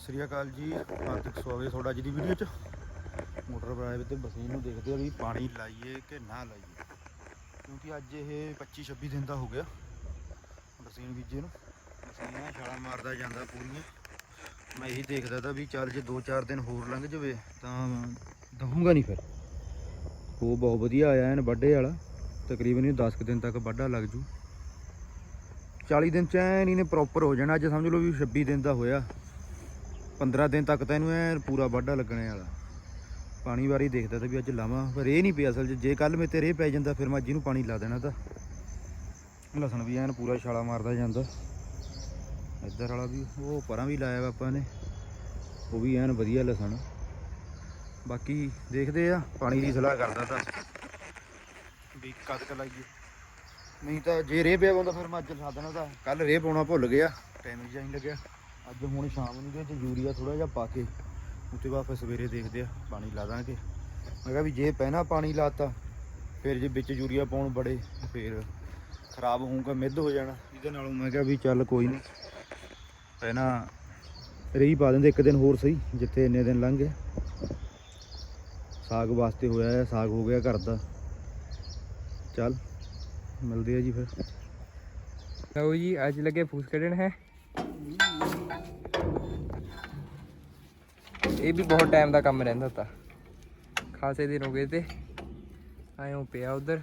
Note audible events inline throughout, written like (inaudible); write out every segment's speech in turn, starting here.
ਸ੍ਰੀ ਅਕਾਲ ਜੀ। ਹਾਰਦਿਕ ਸਵਾਗਤ ਹੈ ਤੁਹਾਡਾ ਅੱਜ ਦੀ ਵੀਡੀਓ 'ਚ। ਮੋਟਰ ਡਰਾਈਵ ਤੇ ਬਸੀਨ ਨੂੰ ਦੇਖਦੇ ਆ ਵੀ ਪਾਣੀ ਲਾਈਏ ਕਿ ਨਾ ਲਾਈਏ। ਕਿਉਂਕਿ ਅੱਜ ਇਹ 25 26 ਦਿਨ ਦਾ ਹੋ ਗਿਆ ਬਸੀਨ ਬੀਜੇ ਨੂੰ। ਬਸੀਨ ਨਾਲ ਛਾਲਾ ਮਾਰਦਾ ਜਾਂਦਾ ਪੂਰੀਆਂ। ਮੈਂ ਇਹੀ ਦੇਖਦਾ ਤਾਂ ਵੀ ਚੱਲ ਜੇ 2-4 ਦਿਨ ਹੋਰ ਲੰਘ ਜਾਵੇ ਤਾਂ ਦਹੂੰਗਾ ਨਹੀਂ ਫਿਰ। ਉਹ ਬਹੁਤ ਵਧੀਆ ਆਇਆ ਐਨ ਵੱਡੇ ਵਾਲਾ। ਤਕਰੀਬਨ ਇਹ 10 ਕੁ ਦਿਨ ਤੱਕ ਵੱਡਾ ਲੱਗ ਜੂ। 40 ਦਿਨ ਚ ਐਨ ਇਹਨੇ ਪ੍ਰੋਪਰ ਹੋ ਜਾਣਾ। ਅੱਜ ਸਮਝ ਲਓ ਵੀ 26 ਦਿਨ ਦਾ ਹੋਇਆ। 15 ਦਿਨ ਤੱਕ ਤਾਂ ਇਹਨੂੰ ਐਨ ਪੂਰਾ ਵਾਢਾ ਲੱਗਣੇ ਵਾਲਾ। ਪਾਣੀ ਵਾਰੀ ਦੇਖਦਾ ਤਾਂ ਵੀ ਅੱਜ ਲਾਵਾਂ, ਪਰ ਇਹ ਨਹੀਂ ਪਿਆ ਅਸਲ 'ਚ। ਜੇ ਕੱਲ ਮੇ ਤੇ ਰੇ ਪੈ ਜਾਂਦਾ, ਫਿਰ ਮੈਂ ਜਿਹਨੂੰ ਪਾਣੀ ਲਾ ਦੇਣਾ ਤਾਂ। ਲਸਣ ਵੀ ਐਨ ਪੂਰਾ ਛਾਲਾ ਮਾਰਦਾ ਜਾਂਦਾ। ਇੱਧਰ ਵਾਲਾ ਵੀ, ਉਹ ਪਰਾਂ ਵੀ ਲਾਇਆ ਵਾ ਆਪਾਂ ਨੇ। ਉਹ ਵੀ ਐਨ ਵਧੀਆ ਲਸਣ। ਬਾਕੀ ਦੇਖਦੇ ਆ, ਪਾਣੀ ਦੀ ਸਲਾਹ ਕਰਦਾ ਤਾਂ। ਵੀ ਕਦ ਕ ਲਾਈਏ। ਨਹੀਂ ਤਾਂ ਜੇ ਰੇ ਪਿਆ ਹੁੰਦਾ, ਫਿਰ ਮੈਂ ਅੱਜ ਲਾ ਦੇਣਾ ਤਾਂ। ਕੱਲ ਰੇ ਪਾਉਣਾ ਭੁੱਲ ਗਿਆ। ਟਾਈਮ ਹੀ ਨਹੀਂ ਲੱਗਿਆ। ਅੱਜ ਹੁਣ ਸ਼ਾਮ ਨੂੰ ਦੇ ਤੇ ਯੂਰੀਆ ਥੋੜਾ ਜਿਹਾ ਪਾ ਕੇ ਉੱਤੇ ਵਾਪਸ ਸਵੇਰੇ ਦੇਖਦੇ ਆ, ਪਾਣੀ ਲਾ ਦਾਂਗੇ। ਮੈਂ ਕਿਹਾ ਵੀ ਜੇ ਪਹਿਣਾ ਪਾਣੀ ਲਾਤਾ, ਫਿਰ ਜੇ ਵਿੱਚ ਯੂਰੀਆ ਪਾਉਣ ਬੜੇ, ਫਿਰ ਖਰਾਬ ਹੋਊਗਾ, ਮਿੱਧ ਹੋ ਜਾਣਾ। ਇਹਦੇ ਨਾਲੋਂ ਮੈਂ ਕਿਹਾ ਵੀ ਚੱਲ ਕੋਈ ਨਹੀਂ ਪਹਿਣਾ ਰਹੀ ਪਾ ਦਿੰਦੇ ਇੱਕ ਦਿਨ ਹੋਰ ਸਹੀ, ਜਿੱਥੇ ਇੰਨੇ ਦਿਨ ਲੰਘ ਗਏ। ਸਾਗ ਵਾਸਤੇ ਹੋਇਆ ਹੈ ਸਾਗ ਹੋ ਗਿਆ ਘਰ ਦਾ। ਚੱਲ, ਮਿਲਦੇ ਆ ਜੀ ਫਿਰ। ਲਓ ਜੀ, ਅੱਜ ਲੱਗੇ ਫੂਸ ਕੱਢਣ ਹੈ। ਇਹ ਵੀ ਬਹੁਤ ਟਾਈਮ ਦਾ ਕੰਮ ਰਹਿੰਦਾ ਤਾ। ਖਾਸੇ ਦਿਨ ਹੋ ਗਏ ਤੇ ਆਇਓ ਪਿਆ ਉਧਰ।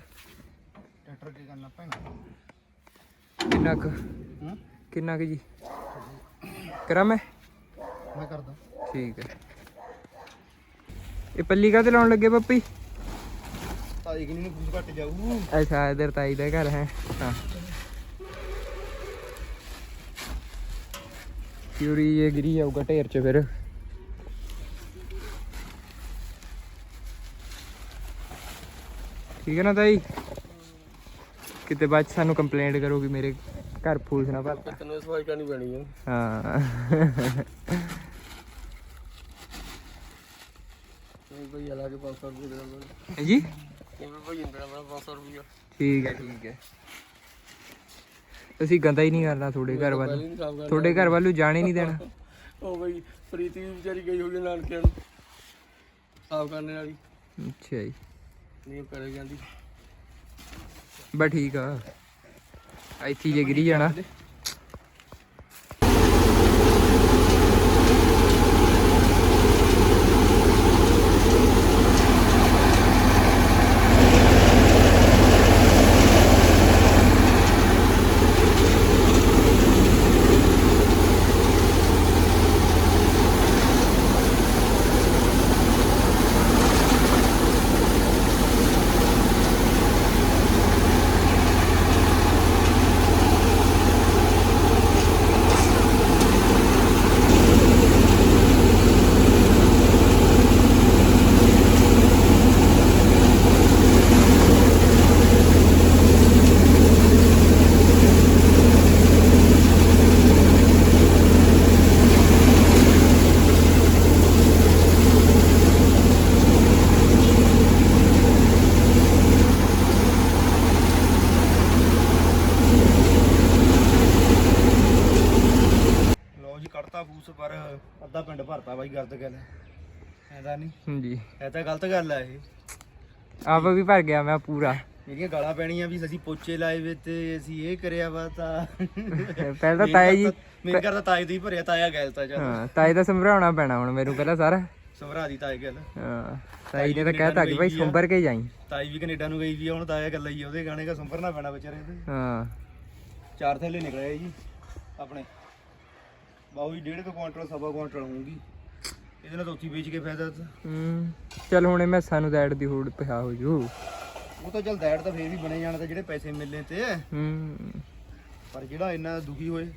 ਟਰੈਕਟਰ ਕੀ ਕਰਨਾ ਪੈਣਾ ਕਿੰਨਾ ਕੁ ਹੂੰ? ਕਿੰਨਾ ਕੁ ਜੀ? ਕਰਾਂ ਮੈਂ? ਮੈਂ ਕਰਦਾ। ਠੀਕ ਹੈ। ਇਹ ਪੱਲੀ ਕਾਤੇ ਲਾਉਣ ਲੱਗੇ ਪੱਪੀ? ਤਾਈ ਕਿ ਨਹੀਂ ਕੁਝ ਘੱਟ ਜਾਊ। ਅੱਛਾ ਇਧਰ ਤਾਈ ਦਾ ਘਰ ਹੈ। ਹਾਂ। ਕਿਉਰੀ ਇਹ ਗਿਰੀ ਜਾਊਗਾ ਢੇਰ ਚ ਫਿਰ? ਠੀਕ ਹੈ ਨਾ ਤਾਈ? ਕਿਤੇ ਬਾਅਦ 'ਚ ਸਾਨੂੰ ਕੰਪਲੇਂਟ ਕਰੋਗੇ ਮੇਰੇ ਘਰ ਫੂਸ ਨਾ ਭਰਤਾ। ਤੈਨੂੰ ਸਫ਼ਾਈ ਕਰਨੀ ਪੈਣੀ ਹੈ। ਹਾਂ ਨਹੀਂ ਭਈ ਕੇ 500 ਰੁਪਏ ਦੇ ਦਿੰਦਾ ਹੈ ਜੀ ਨਹੀਂ ਭਈ ਇੰਦਰਾ ਬੜਾ 500 ਰੁਪਏ। ਠੀਕ ਹੈ ਠੀਕ ਹੈ। ਅਸੀਂ ਗੰਦਾ ਹੀ ਨਹੀਂ ਕਰਨਾ ਤੁਹਾਡੇ ਘਰ ਵੱਲ। ਨਹੀਂ ਕਰ ਤੁਹਾਡੇ ਘਰ ਵੱਲੋਂ ਜਾਣ ਹੀ ਨਹੀਂ ਦੇਣਾ। ਉਹ ਭਈ ਪ੍ਰੀਤੀ ਵੀ ਵਿਚਾਰੀ ਗਈ ਹੋਈ ਹੈ ਨਾਨਕਿਆਂ ਨੂੰ। ਸਾਫ਼ ਕਰਨੇ ਵਾਲੀ। ਅੱਛਾ ਜੀ। ਨਹੀਂ ਉਹ ਕਰੇ ਜਾਂਦੀ। ਬਸ ਠੀਕ ਆ। ਇੱਥੇ ਜੇ ਗਿਰੀ ਜਾਣਾ ਲਓ ਜੀ ਕੱਢਤਾ ਫੂਸ ਪਰ ਅੱਧਾ ਪਿੰਡ ਭਰਤਾ ਬਾਈ ਗਲਤ ਗੱਲ ਐਦਾ ਨਹੀਂ ਹਾਂਜੀ ਇਹ ਤਾਂ ਗਲਤ ਗੱਲ ਆ ਇਹ। ਆਪ ਵੀ ਭਰ ਗਿਆ ਮੈਂ ਪੂਰਾ। ਜਿਹੜੀਆਂ ਗਾਲਾਂ ਪੈਣੀਆਂ ਵੀ ਅਸੀਂ ਪੋਚੇ ਲਾਏ ਵੇ ਤੇ ਅਸੀਂ ਇਹ ਕਰਿਆ ਵਾ ਤਾਂ ਪਹਿਲਾਂ ਤਾਂ ਤਾਇਆ ਜੀ ਮੇਰੇ ਘਰ ਦਾ ਤਾਏ ਦੀ ਭਰਿਆ ਤਾਇਆ ਗੈਲ ਤਾਂ ਚੱਲ। ਹਾਂ ਤਾਈ ਦਾ ਸੰਭਰਾਉਣਾ ਪੈਣਾ ਹੁਣ ਮੈਨੂੰ ਪਹਿਲਾਂ ਸਾਰਾ। ਸਮਰਾ ਦੀ ਤਾਏ ਗੱਲ। ਹਾਂ ਤਾਈ ਨੇ ਤਾਂ ਕਹਿਤਾ ਕਿ ਭਾਈ ਸੰਭਰ ਕੇ ਜਾਈ। ਤਾਈ ਵੀ ਕੈਨੇਡਾ ਨੂੰ ਗਈ ਵੀ ਹੁਣ ਤਾਇਆ ਗੱਲ ਹੀ ਉਹਦੇ ਗਾਣੇ ਦਾ ਸੰਭਰਨਾ ਪੈਣਾ ਵਿਚਾਰੇ ਦੇ। ਹਾਂ। ਚਾਰ ਥੈਲੇ ਨਿਕਲੇ ਜੀ ਆਪਣੇ। ਬਾਹੂ ਜੀ ਡੇਢ ਕੁ ਕੁਆਂਟਲ ਸਵਾ ਕੁਆਂਟਲ ਹੋਊਗੀ। ਇਹਦੇ ਨਾਲ ਤਾਂ ਉੱਥੀ ਵੇਚ ਕੇ ਫਾਇਦਾ ਤਾਂ। ਹੂੰ ਚੱਲ ਹੁਣ ਇਹ ਮੈਸਾਂ ਨੂੰ ਦੈੜ ਦੀ ਹੋੜ ਪਿਆ ਹੋ ਜੂ। ਉਹ ਤਾਂ ਚੱਲ ਦੈੜ ਤਾਂ ਫੇਰ ਵੀ ਬਣੇ ਜਾਣਾ ਤੇ ਜਿਹੜੇ ਪੈਸੇ ਮਿਲਨੇ ਤੇ। ਹੂੰ। ਪਰ ਜਿਹੜਾ ਇੰਨਾ ਦੁਖੀ ਹੋਏ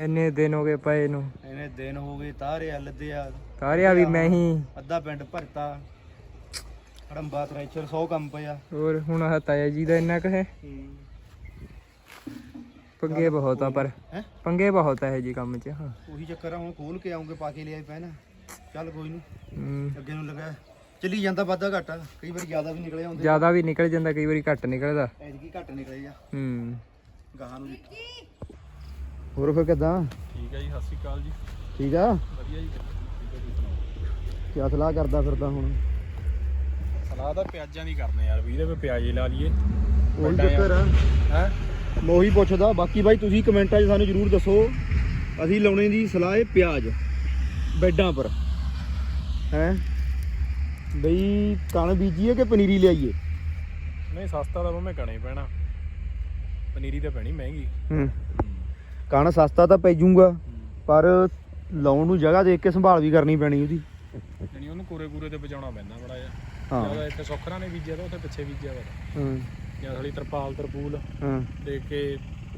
ਇੰਨੇ ਦਿਨ ਹੋ ਗਏ ਪਏ ਨੂੰ। ਇਹਨੇ ਦਿਨ ਹੋ ਗਏ ਤਾਰਿਆ ਲੱਦਿਆ ਤਾਰਿਆ ਵੀ ਮੈਂ ਹੀ। ਅੱਧਾ ਪਿੰਡ ਭਰਤਾ। ਹੜੰਬਾ ਥ੍ਰੈਸ਼ਰ 100 ਕੰਮ ਪਿਆ। ਹੋਰ ਹੁਣ ਆਹ ਤਾਇਆ ਜੀ ਦਾ ਇੰਨਾ ਕੁ ਹੈ? ਪੰਗੇ ਬਹੁਤ ਆ ਪਰ। ਹੈ? ਪੰਗੇ ਬਹੁਤ ਆ ਇਹ ਜੀ ਕੰਮ 'ਚ ਹਾਂ। ਉਹੀ ਚੱਕਰ ਆ ਹੁਣ ਖੋਲ ਕੇ ਆਉਂਗੇ ਪਾ ਕੇ ਲਿਆਈ ਪੈਣਾ। ਚੱਲ ਕੋਈ ਨਹੀਂ ਹੂੰ। ਅੱਗੇ ਨੂੰ ਲੱਗਾ। ਚੱਲੀ ਜਾਂਦਾ ਵਾਧਾ ਘਾਟਾ। ਕਈ ਵਾਰੀ ਜ਼ਿਆਦਾ ਵੀ ਨਿਕਲੇ ਆਉਂਦੇ ਜ਼ਿਆਦਾ ਵੀ ਨਿਕਲ ਜਾਂਦਾ ਕਈ ਵਾਰੀ ਘੱਟ ਨਿਕਲਦਾ। ਐਤਕੀ ਘੱਟ ਨਿਕਲੇ ਜਾ ਹੂੰ। ਗਾਹਾਂ ਨੂੰ ਹੋਰ ਫਿਰ ਕਿਦਾਂ? ਠੀਕ ਹੈ ਜੀ ਸਤਿ ਸ਼੍ਰੀ ਅਕਾਲ ਜੀ। ਠੀਕ ਆ? ਵਧੀਆ ਜੀ। ਕਿਆ ਸਲਾਹ ਕਰਦਾ ਫਿਰਦਾ ਹੁਣ? ਸਲਾਹ ਤਾਂ ਪਿਆਜ਼ਾਂ ਦੀ ਕਰਨੇ ਯਾਰ ਵੀ ਇਹਦੇ ਕੋਈ ਪਿਆਜ਼ੇ ਲਾ ਲਈਏ। ਉਹੀ ਵੱਡਾ ਚੱਕਰ ਆ। ਹੈ? ਮੈਂ ਉਹੀ ਪੁੱਛਦਾ ਬਾਕੀ ਬਾਈ ਤੁਸੀਂ ਕਮੈਂਟਾਂ 'ਚ ਸਾਨੂੰ ਜਰੂਰ ਦੱਸੋ। ਅਸੀਂ ਲਾਉਣੇ ਦੀ ਸਲਾਹ ਹੈ ਪਿਆਜ਼। ਬੈੱਡਾਂ ਪਰ ਹੈ? ਬਈ ਕਣ ਬੀਜੀਏ ਕਿ ਪਨੀਰੀ ਲਿਆਈਏ? ਨਹੀਂ ਸਸਤਾ ਤਾਂ ਮੈਂ ਕਣੇ ਪੈਣਾ। ਪਨੀਰੀ ਤਾਂ ਪੈਣੀ ਮਹਿੰਗੀ। ਹੂੰ। ਕਣ ਸਸਤਾ ਤਾਂ ਪੈ ਜਾਊਗਾ ਪਰ ਲਾਉਣ ਨੂੰ ਜਗ੍ਹਾ ਦੇਖ ਕੇ ਸੰਭਾਲ ਵੀ ਕਰਨੀ ਪੈਣੀ ਉਹਦੀ। ਜਣੀ ਉਹਨੂੰ ਕੋਰੇ ਕੂਰੇ ਤੇ ਬਚਾਉਣਾ ਪੈਂਦਾ ਬੜਾ ਜਿਹਾ। ਹਾਂ। ਜ਼ਿਆਦਾ ਇੱਥੇ ਸੁੱਖਰਾਂ ਨੇ ਬੀਜਿਆ ਤਾਂ ਉੱਥੇ ਪਿੱਛੇ ਬੀਜਿਆ ਵਾ। ਹਾਂ। ਜਾਂ ਥੋੜੀ ਤਰਪਾਲ ਤਰਪੂਲ ਹਾਂ। ਦੇਖ ਕੇ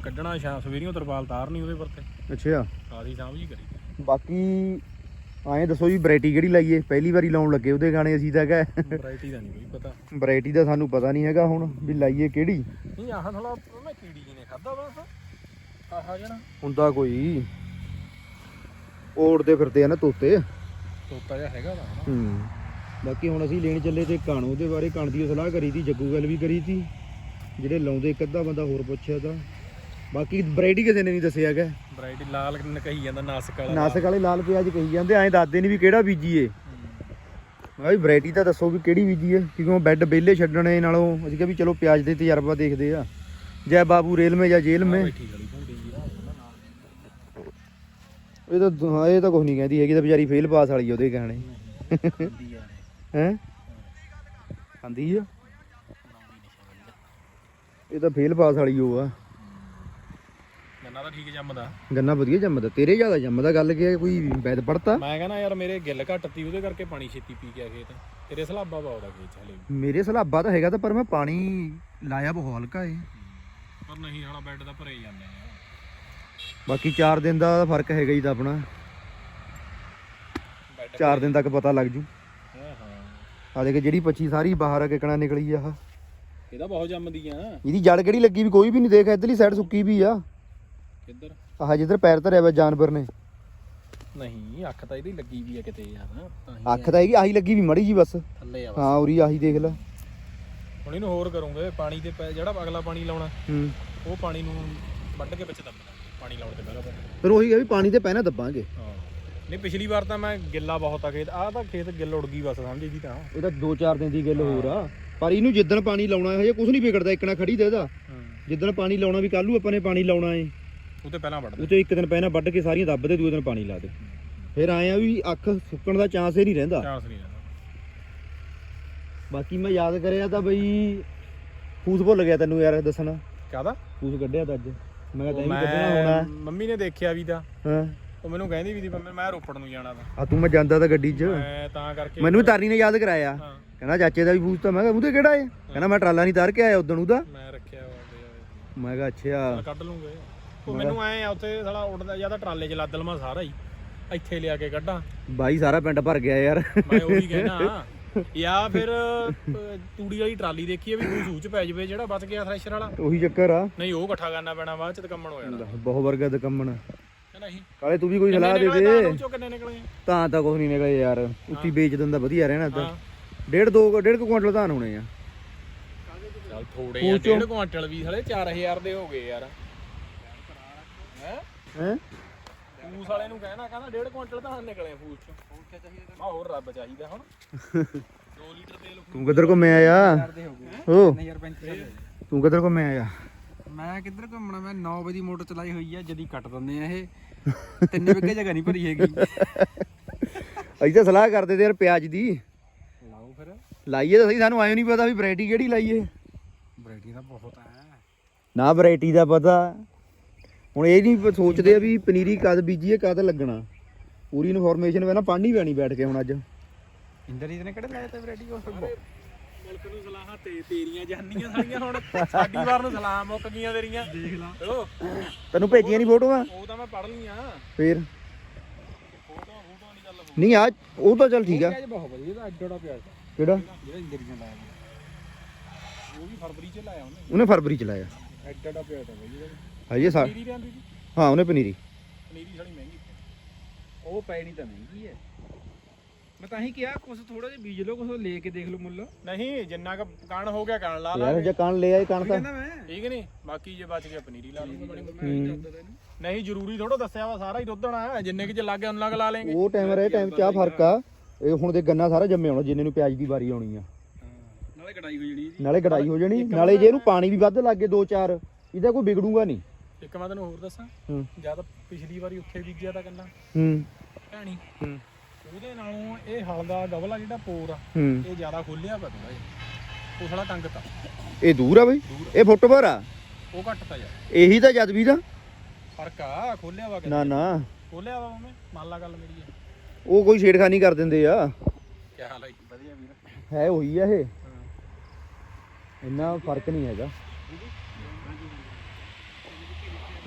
ਕੱਢਣਾ ਸ਼ਾਮ ਸਵੇਰੀਓ ਤਰਪਾਲ ਤਾਰਨੀ ਉਹਦੇ ਪਰ ਤੇ। ਅੱਛਾ। ਆਦੀ ਸਾਂਭ ਜੀ ਕਰੀ। ਬਾਕੀ ਐਂ ਦੱਸੋ ਜੀ ਵੈਰਾਈਟੀ ਕਿਹੜੀ ਲਾਈਏ? ਪਹਿਲੀ ਵਾਰੀ ਲਾਉਣ ਲੱਗੇ ਉਹਦੇ ਗਾਣੇ ਅਸੀਂ ਤਾਂ ਕਹੇ। ਵੈਰਾਈਟੀ ਦਾ ਨਹੀਂ ਕੋਈ ਪਤਾ। ਵੈਰਾਈਟੀ ਦਾ ਸਾਨੂੰ ਪਤਾ ਨਹੀਂ ਹੈਗਾ ਹੁਣ ਵੀ ਲਾਈਏ ਕਿਹੜੀ। ਨਹੀਂ ਆਹ ਥੋੜਾ ਮੈਂ ਕੀੜੀ ਜੀ ਨੇ ਖਾਦਾ ਬਸ। ਆਹ ਜਣਾ ਹੁੰਦਾ ਕੋਈ। ਓੜਦੇ ਫਿਰਦੇ ਆ ਨਾ ਤੋਤੇ। ਤੋਤਾ ਜਿਹਾ ਹੈਗਾ ਹਨਾ। ਹੂੰ। ਬਾਕੀ ਹੁਣ ਅਸੀਂ ਲੈਣ ਚੱਲੇ ਤੇ ਕਣ ਉਹਦੇ ਬਾਰੇ ਕਣ ਦੀ ਸਲਾਹ ਕਰੀ ਤੀ ਜੱਗੂ ਗੱਲ ਵੀ ਕਰੀ ਤੀ। ਜਿਹੜੇ ਲਾਉਂਦੇ ਇੱਕ ਅੱਧਾ ਬੰਦਾ ਹੋਰ ਪੁੱਛਿਆ ਤਾਂ। ਬਾਕੀ ਵੈਰਾਈਟੀ ਕਿਸੇ ਨੇ ਨਹੀਂ ਦੱਸਿਆ ਹੈਗਾ। ਵੈਰਾਈਟੀ ਲਾਲ ਕਹੀ ਜਾਂਦਾ ਨਾਸਕ ਵਾਲਾ ਨਾਸਕ ਵਾਲੇ ਲਾਲ ਪਿਆਜ਼ ਕਹੀ ਜਾਂਦੇ ਐਂ ਦੱਸਦੇ ਨਹੀਂ ਵੀ ਕਿਹੜਾ ਬੀਜੀਏ ਵੀ ਵੈਰਾਈਟੀ ਤਾਂ ਦੱਸੋ ਵੀ ਕਿਹੜੀ ਬੀਜੀਏ ਕਿਉਂਕਿ ਉਹ ਬੈੱਡ ਵਿਹਲੇ ਛੱਡਣੇ ਨਾਲੋਂ ਅਸੀਂ ਕਿਹਾ ਵੀ ਚਲੋ ਪਿਆਜ਼ ਦੇ ਤਜਰਬਾ ਦੇਖਦੇ ਆ। ਜੈ ਬਾਬੂ ਰੇਲ ਮੇ ਜਾਂ ਜੇਲ੍ਹ ਮੇ। ਇਹ ਤਾਂ ਹਾਂ ਇਹ ਤਾਂ ਕੁਝ ਨਹੀਂ ਕਹਿੰਦੀ ਹੈਗੀ ਤਾਂ ਵਿਚਾਰੀ ਫੇਲ ਪਾਸ ਵਾਲੀ ਉਹਦੇ ਗਾਣੇ ਹੈ ਆਂਦੀ ਆ? ਇਹ ਤਾਂ ਫੇਲ ਪਾਸ ਵਾਲੀ ਉਹ ਆ। ਗੰਨਾ ਤਾਂ ਠੀਕ ਜੰਮਦਾ। ਗੰਨਾ ਵਧੀਆ ਜੰਮਦਾ ਤੇਰੇ ਜ਼ਿਆਦਾ ਜੰਮਦਾ ਗੱਲ ਕੀ ਹੈ ਕੋਈ ਵੈਦ ਪੜਤਾ ਮੈਂ ਕਹਿੰਦਾ ਯਾਰ ਮੇਰੇ ਗਿੱਲ ਘੱਟ ਤੀ ਉਹਦੇ ਕਰਕੇ ਪਾਣੀ ਛੇਤੀ ਪੀ ਗਿਆ ਖੇਤ। ਤੇਰੇ ਸਲਾਬਾ ਪਾਉਦਾ ਖੇਤ ਹਲੇ। ਵੀ। ਮੇਰੇ ਸਲਾਬਾ ਤਾਂ ਹੈਗਾ ਤਾਂ ਪਰ ਮੈਂ ਪਾਣੀ ਲਾਇਆ ਬਹੁਤ ਹਲਕਾ ਏ। ਪਰ ਨਹੀਂ ਹਾਲਾ ਬੈੱਡ ਦਾ ਭਰੇ ਜਾਂਦੇ ਆ। ਬਾਕੀ 4 ਦਿਨ ਦਾ ਫ਼ਰਕ ਹੈਗਾ ਹੀ ਤਾਂ ਆਪਣਾ। ਬੈੱਡ 4 ਦਿਨ ਤੱਕ ਪਤਾ ਲੱਗ ਜੂ। ਹਾਂ ਹਾਂ। ਆ ਦੇਖ ਜਿਹੜੀ 25 ਸਾਰੀ ਬਾਹਰ ਆ ਕਿਕਣਾ ਨਿਕਲੀ ਆ ਆਹ। ਇਹਦਾ ਬਹੁਤ ਜੰਮਦੀ ਆ। ਇਹਦੀ ਜੜ ਕਿਹੜੀ ਲੱਗੀ ਵੀ ਕੋਈ ਵੀ ਨਹੀਂ ਦੇਖ ਇਧਰਲੀ ਸਾਈਡ ਸੁੱਕੀ ਵੀ ਆ। ਕਿੱਧਰ? ਆਹ ਜਿੱਧਰ ਪੈਰ ਧਰਿਆ ਵਾ ਜਾਨਵਰ ਨੇ। ਨਹੀਂ ਅੱਖ ਤਾਂ ਇਹਦੀ ਲੱਗੀ ਵੀ ਆ ਕਿਤੇ ਯਾਰ ਤਾਂ ਹੀ ਅੱਖ ਤਾਂ ਹੈਗੀ ਆਹੀ ਲੱਗੀ ਵੀ ਮੜੀ ਜੀ ਬਸ। ਥੱਲੇ ਆ ਬਸ। ਹਾਂ ਉਰੀ ਆਹੀ ਦੇਖ ਲੈ। ਹੁਣ ਇਹਨੂੰ ਹੋਰ ਕਰੂੰਗੇ ਪਾਣੀ ਦੇ ਪੈ- ਜਿਹੜਾ ਅਗਲਾ ਪਾਣੀ ਲਾਉਣਾ ਹੂੰ। ਉਹ ਪਾਣੀ ਨੂੰ ਵੱਢ ਕੇ ਵਿੱਚ ਦੱਬਣਾ ਪਾਣੀ ਲਾਉਣ ਤੇ ਪਹਿਲਾਂ ਫਿਰ ਉਹੀ ਹੈ ਵੀ ਪਾਣੀ ਤੇ ਪੈਣਾ ਦੱਬਾਂਗੇ। ਹਾਂ। ਨਹੀਂ ਪਿਛਲੀ ਵਾਰ ਤਾਂ ਮੈਂ ਗਿੱਲਾ ਬਹੁਤ ਆ ਖੇਤ ਆਹ ਤਾਂ ਖੇਤ ਗਿੱਲ ਉੜ ਗਈ ਬਸ ਸਮਝ ਇਹਦੀ ਤਾਂ। ਇਹ ਤਾਂ 2-4 ਦਿਨ ਦੀ ਗੱਲ ਹੋਰ ਆ। ਪਰ ਇਹਨੂੰ ਜਿੱਦਣ ਪਾਣੀ ਲਾਉਣਾ ਹੈ ਹਜੇ ਕੁਝ ਨਹੀਂ ਵਿਗੜਦਾ ਇੱਕਣਾ ਖੜੀ ਤੇ ਇਹਦਾ। ਜਿੱਦਣ ਪਾਣੀ ਲਾਉਣਾ ਵੀ ਕੱਲ ਆਪਾਂ ਨੇ ਪਾਣੀ ਲਾਉਣਾ ਏ। ਉਹ ਤੇ ਪਹਿਲਾਂ ਵੱਢ ਉਹ ਤੇ ਇੱਕ ਦਿਨ ਪਹਿਲਾਂ ਵੱਢ ਕੇ ਸਾਰੀਆਂ ਦੱਬ ਦੇ ਦੂਏ ਦਿਨ ਪਾਣੀ ਲਾ ਦੇ। ਫਿਰ ਆਏ ਆ ਵੀ ਅੱਖ ਸੁੱਕਣ ਦਾ ਚਾਂਸ ਹੀ ਨਹੀਂ ਰਹਿੰਦਾ। ਚਾਂਸ ਨਹੀਂ ਰਹਿੰਦਾ। ਬਾਕੀ ਮੈਂ ਯਾਦ ਕਰਿਆ ਤਾਂ ਬਈ ਫੂਸ ਭੁੱਲ ਗਿਆ ਤੈਨੂੰ ਯਾਰ ਦੱਸਣਾ। ਕਾਹਦਾ? ਫੂਸ ਕੱਢਿਆ ਤਾਂ ਅੱਜ। ਮੈਂ ਕਿਹਾ ਤੈਨੂੰ ਕੱਢਣਾ ਹੋਣਾ। ਮੰਮੀ ਨੇ ਦੇਖਿਆ ਵੀ ਤਾਂ। ਹਾਂ। ਉਹ ਮੈਨੂੰ ਕਹਿੰਦੀ ਵੀ ਦੀ ਮੰਮੀ ਮੈਂ ਰੋਪੜ ਨੂੰ ਜਾਣਾ ਤਾਂ ਆ ਤੂੰ ਮੈਂ ਜਾਂਦਾ ਤਾਂ ਗੱਡੀ 'ਚ। ਮੈਂ ਤਾਂ ਕਰਕੇ ਮੈਨੂੰ ਵੀ ਤਾਰੀ ਨੇ ਯਾਦ ਕਰਾਇਆ। ਕਹਿੰਦਾ ਚਾਚੇ ਦਾ ਵੀ ਫੂਸ ਤਾਂ ਮੈਂ ਕਿਹਾ ਉਹਦੇ ਕਿਹੜਾ ਏ? ਕਹਿੰਦਾ ਮੈਂ ਟਰਾਲਾ ਨਹੀਂ ਤਾਰ ਕੇ ਆਇਆ ਉਦੋਂ ਉਹਦਾ ਮੈਂ ਰੱਖਿਆ ਵਾ ਮੈਂ ਕਿਹਾ ਅੱਛਾ। ਕੱਢ ਲੂੰਗੇ। ਉਹ ਮੈਨੂੰ ਐ ਆ ਉੱਥੇ ਸਾਲਾ ਉੱਡਦਾ ਜਾਂ ਤਾਂ ਟਰਾਲੇ 'ਚ ਲੱਦ ਲਵਾਂ ਸਾਰਾ ਹੀ। ਇੱਥੇ ਲਿਆ ਕੇ ਕੱਢਾਂ। ਬਾਈ ਸਾਰਾ ਪਿੰਡ ਭਰ ਗਿਆ ਯਾਰ। ਮੈਂ ਉਹੀ ਕਹਿਣਾ। ਜਾਂ ਫਿਰ ਤੂੜੀ ਵਾਲੀ ਟਰਾਲੀ ਦੇਖੀਏ ਵੀ ਕੋਈ ਸੂਚ ਪੈ ਜਵੇ ਜਿਹੜਾ ਬਚ ਗਿਆ ਥ੍ਰੈਸ਼ਰ ਵਾਲਾ। ਉਹੀ ਚੱਕਰ ਆ। ਨਹੀਂ ਉਹ ਇਕੱਠਾ ਕਰਨਾ ਪੈਣਾ ਬਾਅਦ ਚ ਤੇ ਕੰਮਣ ਹੋ ਜਾਣਾ। ਬਹੁਤ ਵਰਗਾ ਦਕੰਮਣ ਕਿ ਨਹੀਂ ਕਾਲੇ ਤੂੰ ਵੀ ਕੋਈ ਸਲਾਹ ਦੇ ਨਿਕਲੇ? ਤਾਂ ਦੇ। ਉਹ ਚੋਂ ਕਿੰਨੇ ਨਿਕਲੇ? ਤਾਂ ਤਾਂ ਕੁਝ ਨਹੀਂ ਨਿਕਲੇ ਯਾਰ। ਉੱਤੀ ਵੇਚ ਦਿੰਦਾ ਵਧੀਆ ਰਹਿਣਾ ਤਾਂ ਡੇਢ ਦੋ ਡੇਢ ਕੁ ਕੁਇੰਟਲ ਧਾਨ ਹੋਣੇ ਆ। ਚੱਲ ਥੋੜੇ ਆ ਡੇਢ ਕੁਆਂਟਲ ਵੀ ਹਲੇ 4000 ਦੇ ਹੋ ਗਏ ਯਾਰ। ਹੈ? ਹੈ? ਫੂਸ ਵਾਲੇ ਨੂੰ ਕਹਿਣਾ ਕਹਿੰਦਾ ਡੇਢ ਕੁਆਂਟਲ ਤਾਂ ਨਿਕਲੇ ਫੂਸ ਚੋਂ। ਹੋਰ ਕੀ ਚਾਹੀਦਾ ਹੋਰ ਰੱਬ ਚਾਹੀਦਾ ਹੁਣ। (laughs) 2 ਲੀਟਰ ਤੇਲ ਤੂੰ ਕਿੱਧਰ ਘੁੰਮਿਆ ਆਇਆ ਯਾਰ ਪੈਂਚਰ ਤੂੰ ਕਿੱਧਰ ਘੁੰਮਿਆ ਆਇਆ ਮੈਂ ਕਿੱਧਰ ਘੁੰਮਣਾ? ਮੈਂ 9 ਵਜੇ ਦੀ ਮੋਟਰ ਚਲਾਈ ਹੋਈ ਆ ਜਦੀ ਕੱਟ ਦਿੰਦੇ ਆ ਇਹ। (laughs) ਤਿੰਨ ਵਿਗੇ ਜਗ੍ਹਾ ਨਹੀਂ ਭਰੀ ਹੈਗੀ। (laughs) ਅਸੀਂ ਤਾਂ ਸਲਾਹ ਕਰਦੇ ਤੇ ਯਾਰ ਪਿਆਜ਼ ਦੀ। ਲਾਓ ਫਿਰ। ਲਾਈਏ ਤਾਂ ਸਹੀ ਸਾਨੂੰ ਆਇਓ ਨਹੀਂ ਪਤਾ ਵੀ ਵੈਰਾਈਟੀ ਕਿਹੜੀ ਲਾਈਏ। ਵੈਰਾਈਟੀ ਤਾਂ ਬਹੁਤ ਹੈ ਨਾ ਵੈਰਾਈਟੀ ਦਾ ਪਤਾ। ਹੁਣ ਇਹ ਨਹੀਂ ਸੋਚਦੇ ਆ ਵੀ ਪਨੀਰੀ ਕਦ ਬੀਜੀਏ ਕਦ ਲੱਗਣਾ। ਪੂਰੀ ਇਨਫੋਰਮੇਸ਼ਨ ਪਹਿਲਾਂ ਪੜ੍ਹਨੀ ਪੈਣੀ ਬੈਠ ਕੇ ਹੁਣ ਅੱਜ। ਇੰਦਰਜੀਤ ਨੇ ਕਿਹੜੇ ਲਾਏ ਤੇ ਵੈਰਾਈਟੀ ਉਸ ਮੁਲਕ ਨੂੰ ਸਲਾਹਾਂ ਤੇ ਤੇਰੀਆਂ ਜਾਨੀਆਂ ਸਾਡੀਆਂ ਹੁਣ। (laughs) ਸਾਡੀ ਵਾਰ ਨੂੰ ਸਲਾਹਾਂ ਮੁੱਕ ਗਈਆਂ ਤੇਰੀਆਂ। ਦੇਖ ਲਾ। ਓ ਤੈਨੂੰ ਭੇਜੀਆਂ ਨਹੀਂ ਫੋਟੋਆਂ ਉਹ ਤਾਂ ਮੈਂ ਪੜ ਲਈਆਂ। ਫੇਰ। ਫੋਟੋ ਫੋਟੋ ਦੀ ਗੱਲ ਹੋ ਨਹੀਂ ਆ ਉਹ ਤਾਂ ਚੱਲ ਠੀਕ ਆ। ਬਹੁਤ ਵਧੀਆ ਇਹਦਾ ਕਿਹੜਾ? ਜਿਹੜਾ ਇੰਦਰਜੀਤ ਨੇ ਲਾਇਆ। ਉਹ ਵੀ ਫਰਵਰੀ ਚ ਲਾਇਆ ਉਹਨੇ। ਉਹਨੇ ਫਰਵਰੀ ਚ ਲਾਇਆ। ਅੱਡੜਾ ਪਿਆਜ਼ ਹੈ ਬਈ ਹਜੇ ਸਾ ਪਨੀਰੀ ਰਹਿੰਦੀ ਸੀ? ਹਾਂ ਉਹਨੇ ਪਨੀਰੀ। ਪਨੀਰੀ ਸਾਡੀ ਮਹਿੰਗੀ ਉਹ ਪੈਣੀ ਤਾਂ ਮਹਿੰਗੀ ਹੈ ਮੈਂ ਤਾਂ ਹੀ ਕਿਹਾ ਕੁਛ ਥੋੜਾ ਜਿਹਾ ਬੀਜ ਲਓ ਕੁਛ ਲੈ ਕੇ ਦੇਖ ਲਓ ਮੁੱਲ। ਨਹੀਂ ਜਿੰਨਾ ਕ ਕਣ ਹੋ ਗਿਆ ਕਣ ਲਾ ਲਾ ਯਾਰ ਜੇ ਕਣ ਲੈ ਆਏ ਕਣ ਤਾਂ। ਕਹਿੰਦਾ ਮੈਂ? ਠੀਕ ਨਹੀਂ ਬਾਕੀ ਜੇ ਬਚ ਗਿਆ ਪਨੀਰੀ ਲਾ ਲੂੰਗਾ ਬੜੀ ਨਹੀਂ ਜ਼ਰੂਰੀ ਥੋੜਾ ਦੱਸਿਆ ਵਾ ਸਾਰਾ ਹੀ ਰੁੱਧਣਾ ਹੈ। ਜਿੰਨੇ ਕਿ ਚ ਲੱਗ ਗਿਆ ਉਹਨਾਂ ਲੱਗ ਲਾ ਲੇਂਗੇ ਉਹ ਟਾਈਮ ਰੇ ਟਾਈਮ ਚ ਆ ਫ਼ਰਕ ਆ। ਇਹ ਹੁਣ ਦੇ ਗੰਨਾ ਸਾਰਾ ਜੰਮੇ ਆਉਣਾ ਜਿੰਨੇ ਨੂੰ ਪਿਆਜ਼ ਦੀ ਵਾਰੀ ਆਉਣੀ ਆ। ਨਾਲੇ ਕਟਾਈ ਹੋ ਜਣੀ ਇਹਦੀ। ਨਾਲੇ ਗੜਾਈ ਹੋ ਜਾਣੀ ਨਾਲੇ ਜੇ ਇਹਨੂੰ ਪਾਣੀ ਵੀ ਵੱਧ ਲੱਗੇ ਦੋ ਚਾਰ ਇਹਦਾ ਕੋਈ ਵਿਗੜੂਗਾ ਨਹੀਂ। ਇੱਕ ਮੈਂ ਤੈਨੂੰ ਹੋਰ ਦੱਸਾਂ। ਹੂੰ। ਜਦ ਪਿਛਲੀ ਵਾਰੀ ਉੱਥੇ ਬੀਜਿਆ ਤਾਂ ਕੰਨਾ ਹੂੰ। ਭੈਣੀ ਹੂੰ। ਉਹਦੇ ਨਾਲੋਂ ਇਹ ਹਲ ਦਾ ਗਵਲਾ ਜਿਹੜਾ ਪੋਰ ਆ। ਹੂੰ। ਇਹ ਜ਼ਿਆਦਾ ਖੁੱਲਿਆ ਪਿਆ ਥੋੜਾ ਜਿਹਾ। ਉਹ ਥੋੜਾ ਤੰਗ ਤਾ। ਇਹ ਦੂਰ ਆ ਬਈ। ਇਹ ਫੁੱਟ ਭਰ ਆ? ਉਹ ਘੱਟ ਤਾ ਯਾਰ। ਇਹੀ ਤਾਂ ਜਦ ਵੀ ਦਾ? ਫ਼ਰਕ ਆ ਖੋਲਿਆ ਵਾ ਨਾ ਨਾ। ਖੋਲਿਆ ਵਾ ਮੈਂ ਮੰਨ ਲਾ ਗੱਲ ਮੇਰੀ ਉਹ ਕੋਈ ਛੇੜਖਾਨੀ ਕਰ ਦਿੰਦੇ ਆ। ਕੀ ਹਾਲ ਹੈ ਵਧੀਆ ਵੀਰ। ਹੈ ਉਹੀ ਆ ਇਹ। ਇੰਨਾ ਫ਼ਰਕ ਨਹੀਂ ਹੈਗਾ।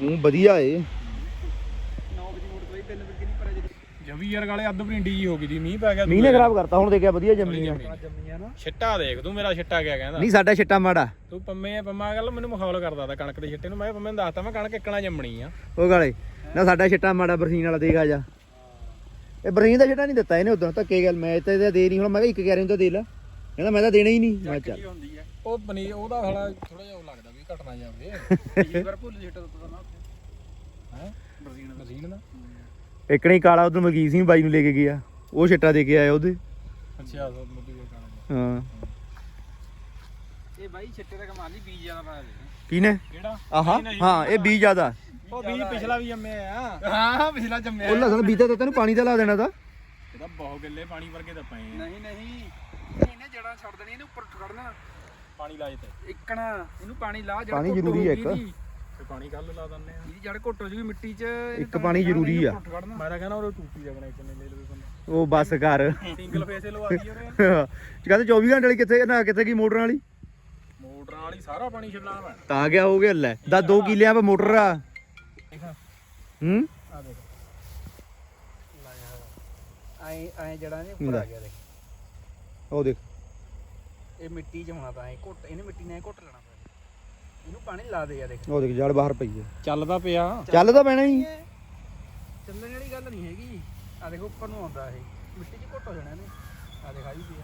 ਉਹ ਵਧੀਆ ਏ। 9 ਵਜੇ ਮੋਟਰ ਚਲਾਈ 3 ਵਜੇ ਨਹੀਂ ਪਰੇ ਜਵੀ ਯਾਰ ਗਾਲੇ ਅੱਧ ਭਿੰਡੀ ਜੀ ਹੋ ਗਈ ਦੀ ਮੀਂਹ ਪੈ ਗਿਆ ਮੀਂਹ ਨੇ ਖਰਾਬ ਕਰਤਾ ਹੁਣ ਦੇਖਿਆ ਵਧੀਆ ਜੰਮੀ ਆ। ਨਾ। ਛਿੱਟਾ ਦੇਖ ਤੂੰ ਮੇਰਾ ਛਿੱਟਾ ਕਿਆ ਕਹਿੰਦਾ? ਨਹੀਂ ਸਾਡਾ ਛਿੱਟਾ ਮਾੜਾ। ਤੂੰ ਪੰਮੇ ਪੰਮਾ ਗੱਲ ਮੈਨੂੰ ਮਖੌਲ ਕਰਦਾ ਤਾ ਕਣਕ ਦੇ ਛਿੱਟੇ ਨੂੰ ਮੈਂ ਪੰਮੇ ਨੂੰ ਦੱਸਤਾ ਮੈਂ ਕਣਕ ਇੱਕਣਾ ਜੰਮਣੀ ਆ। ਉਹ ਗਾਲੇ ਨਾ ਸਾਡਾ ਛਿੱਟਾ ਮਾੜਾ ਬਰਸੀਨ ਵਾਲਾ ਦੇਖ ਆ ਜਾ। ਇਹ ਬਰਸੀਨ ਦਾ ਛਿੱਟਾ ਨਹੀਂ ਦਿੱਤਾ ਇਹਨੇ ਉਦੋਂ ਧੱਕੇ ਗੱਲ ਮੈਂ ਤੇ ਦੇ ਨਹੀਂ ਹੁਣ ਮੈਂ ਕਿਹਾ ਇੱਕ ਕਹਿ ਰਹੇ ਤਾਂ ਦੇ ਲੈ। ਕਹਿੰਦਾ ਮੈਂ ਤਾਂ ਦੇਣਾ ਹੀ ਨਹੀਂ ਮੈਂ ਚੱਲ। ਹੈ ਉਹ ਪਨੀਰ ਉਹਦਾ ਥੋੜਾ ਜਿਹਾ ਵੀ ਘਟਣਾ (laughs) ਵਾਰ ਭੁੱਲ ਜਿੱਟ ਦਿੱਤਾ ਨਾ ਉੱਥੇ। ਹੈ? ਬਰਜ਼ੀਨ ਮਸ਼ੀਨ ਦਾ ਇੱਕਣੀ ਕਾਲਾ ਉਦੋਂ ਮਲਕੀਤ ਸਿੰਘ ਬਾਈ ਨੂੰ ਲੈ ਕੇ ਗਿਆ। ਉਹ ਛਿੱਟਾ ਦੇ ਕੇ ਆਇਆ ਉਹਦੇ। ਅੱਛਾ ਸੋ ਮੋਦੀ ਕੋਲ ਕਣਕ ਹਾਂ। ਇਹ ਬਾਈ ਛਿੱਟੇ ਦਾ ਕਮਾਲ ਨਹੀਂ ਬੀਜ ਜ਼ਿਆਦਾ ਪਾਇਆ ਦੇ ਕਿਹਨੇ? ਕਿਹੜਾ? ਆਹਾ ਹਾਂ ਇਹ ਬੀਜ ਜ਼ਿਆਦਾ। ਉਹ ਬੀਜ ਪਿਛਲਾ ਵੀ ਜੰਮਿਆ ਆ। ਹਾਂ ਪਿਛਲਾ ਜੰਮਿਆ ਉਹ ਲਸਣ ਬੀਜਦਾ ਤਾਂ ਤੈਨੂੰ ਪਾਣੀ ਤਾਂ ਲਾ ਦੇਣਾ ਤਾਂ। ਇਹਦਾ ਬਹੁਤ ਗੱਲੇ ਪਾਣੀ ਵਰਗੇ ਤਾਂ ਪਏ ਨਹੀਂ ਨਹੀਂ। ਇਹਨੇ ਜੜਾਂ ਛੱਡ ਦੇਣੀ ਇਹਨੇ ਉੱਪਰ ਖੜਨਾ। ਪਾਣੀ ਲਾਏ ਤੇ। ਇੱਕਣਾ ਇਹਨੂੰ ਪਾਣੀ ਲਾ ਜੜ ਪਾਣੀ ਜ਼ਰੂਰੀ ਹੈ ਇੱਕ। ਤੇ ਪਾਣੀ ਕੱਲ ਲਾ ਦਿੰਦੇ ਆ। ਇਹਦੀ ਜੜ ਘੁੱਟ ਹੋ ਜੂਗੀ ਮਿੱਟੀ 'ਚ ਇੱਕ ਪਾਣੀ ਜ਼ਰੂਰੀ ਆ। ਮੈਂ ਤਾਂ ਕਹਿੰਦਾ ਉਹ ਟੂਟੀ ਦਾ ਕਨੈਕਸ਼ਨ ਲੈ ਲਵੇ ਬੰਦਾ। ਉਹ ਬੱਸ ਕਰ ਸਿੰਗਲ ਫੇਸ ਲਵਾ ਦੀ ਉਹਨੇ (laughs) ਕਹਿੰਦੇ 24 ਘੰਟੇ ਵਾਲੀ ਕਿੱਥੇ ਨਾ ਕਿੱਥੇ ਕੀ ਮੋਟਰਾਂ ਵਾਲੀ? ਮੋਟਰਾਂ ਵਾਲੀ ਸਾਰਾ ਪਾਣੀ ਛੱਡਣਾ ਪੈਣਾ ਤਾਂ ਗਿਆ ਹੋ ਗਿਆ ਲੈ। ਦਾ 2 ਕਿੱਲਿਆਂ 'ਤੇ ਮੋਟਰ ਆ। ਹੂੰ? ਆ ਦੇਖ। ਐ ਐ ਜੜਾਂ ਨੇ ਉੱਪਰ ਲੈ। ਆ ਗਿਆ ਦੇਖ। ਉਹ ਦੇਖ। ਇਹ ਮਿੱਟੀ 'ਚ ਹੋਣਾ ਤਾਂ ਐ ਘੁੱਟ ਇਹਨੇ ਮਿੱਟੀ ਨੇ ਐਂ ਘੁੱਟ ਲੈਣਾ ਫਿਰ ਇਹਨੂੰ ਪਾਣੀ ਲਾ ਦੇ ਆ ਦੇਖ। ਉਹ ਦੇਖ ਜੜ ਬਾਹਰ ਪਈ ਹੈ। ਚੱਲਦਾ ਪਿਆ। ਚੱਲ ਤਾਂ ਪੈਣਾ ਹੀ ਚੱਲਣ ਵਾਲੀ ਗੱਲ ਨਹੀਂ ਹੈਗੀ। ਆ ਦੇਖੋ ਉੱਪਰ ਨੂੰ ਆਉਂਦਾ ਇਹ। ਮਿੱਟੀ 'ਚ ਘੁੱਟ ਹੋ ਜਾਣਾ ਇਹਨੇ। ਆ ਦੇਖ ਆ ਵੀ ਪਿਆ।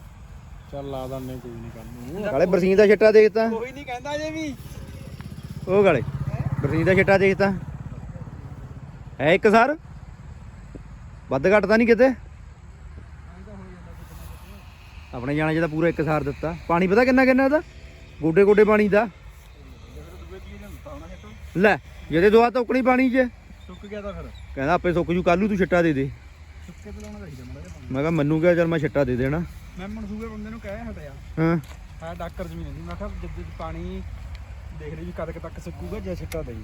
ਚੱਲ ਲਾ ਦਿੰਦੇ ਕੋਈ ਨਹੀਂ ਕੱਲ ਨੂੰ। ਕਾਲੇ ਬਰਸੀਨ ਦਾ ਛਿੱਟਾ ਦੇਖਤਾ ਕੋਈ ਨਹੀਂ ਕਹਿੰਦਾ ਜੇ ਵੀ। ਉਹ ਗਾਲੇ ਬਰਸੀਨ ਦਾ ਛਿੱਟਾ ਦੇਖਤਾ ਹੈ ਇੱਕ ਸਰ? ਵੱਧ ਘੱਟ ਤਾਂ ਨਹੀਂ ਕਿਤੇ? ਆਪਣੇ ਜਾਣੇ ਤਾਂ ਪੂਰਾ ਇੱਕ ਸਾਰ ਦਿੱਤਾ। ਪਾਣੀ ਪਤਾ ਕਿੰਨਾ ਕਿੰਨਾ ਇਹਦਾ ਗੋਡੇ ਗੋਡੇ ਪਾਣੀ ਦਾ। ਲੈ ਜਿਹਦੇ ਦੁਆ ਤੋਕਣੀ ਪਾਣੀ 'ਚ। ਸੁੱਕ ਗਿਆ ਤਾਂ ਫਿਰ। ਕਹਿੰਦਾ ਆਪੇ ਸੁੱਕ ਜੂ ਕੱਲੂ ਤੂੰ ਛਿੱਟਾ ਦੇ ਦੇ। ਸੁੱਕੇ ਤੇ ਲਾਉਣਾ ਚਾਹੀਦਾ ਮੜਾ ਮੈਂ ਕਿਹਾ ਮੰਨੂ ਕਿਹਾ ਚੱਲ ਮੈਂ ਛਿੱਟਾ ਦੇ ਦੇਣਾ। ਮੈਂ ਮਨਸੂਬੇ ਬੰਦੇ ਨੂੰ ਕਹਿ ਹਟਿਆ। ਹਾਂ। ਹਾਂ ਡਾਕਟਰ ਜ਼ਮੀਨ ਦੀ ਮੈਂ ਕਿਹਾ ਜਦ ਪਾਣੀ ਦੇਖ ਲਈ ਵੀ ਕਦ ਤੱਕ ਸੁੱਕੂਗਾ ਜੇ ਛਿੱਟਾ ਦੇਈ।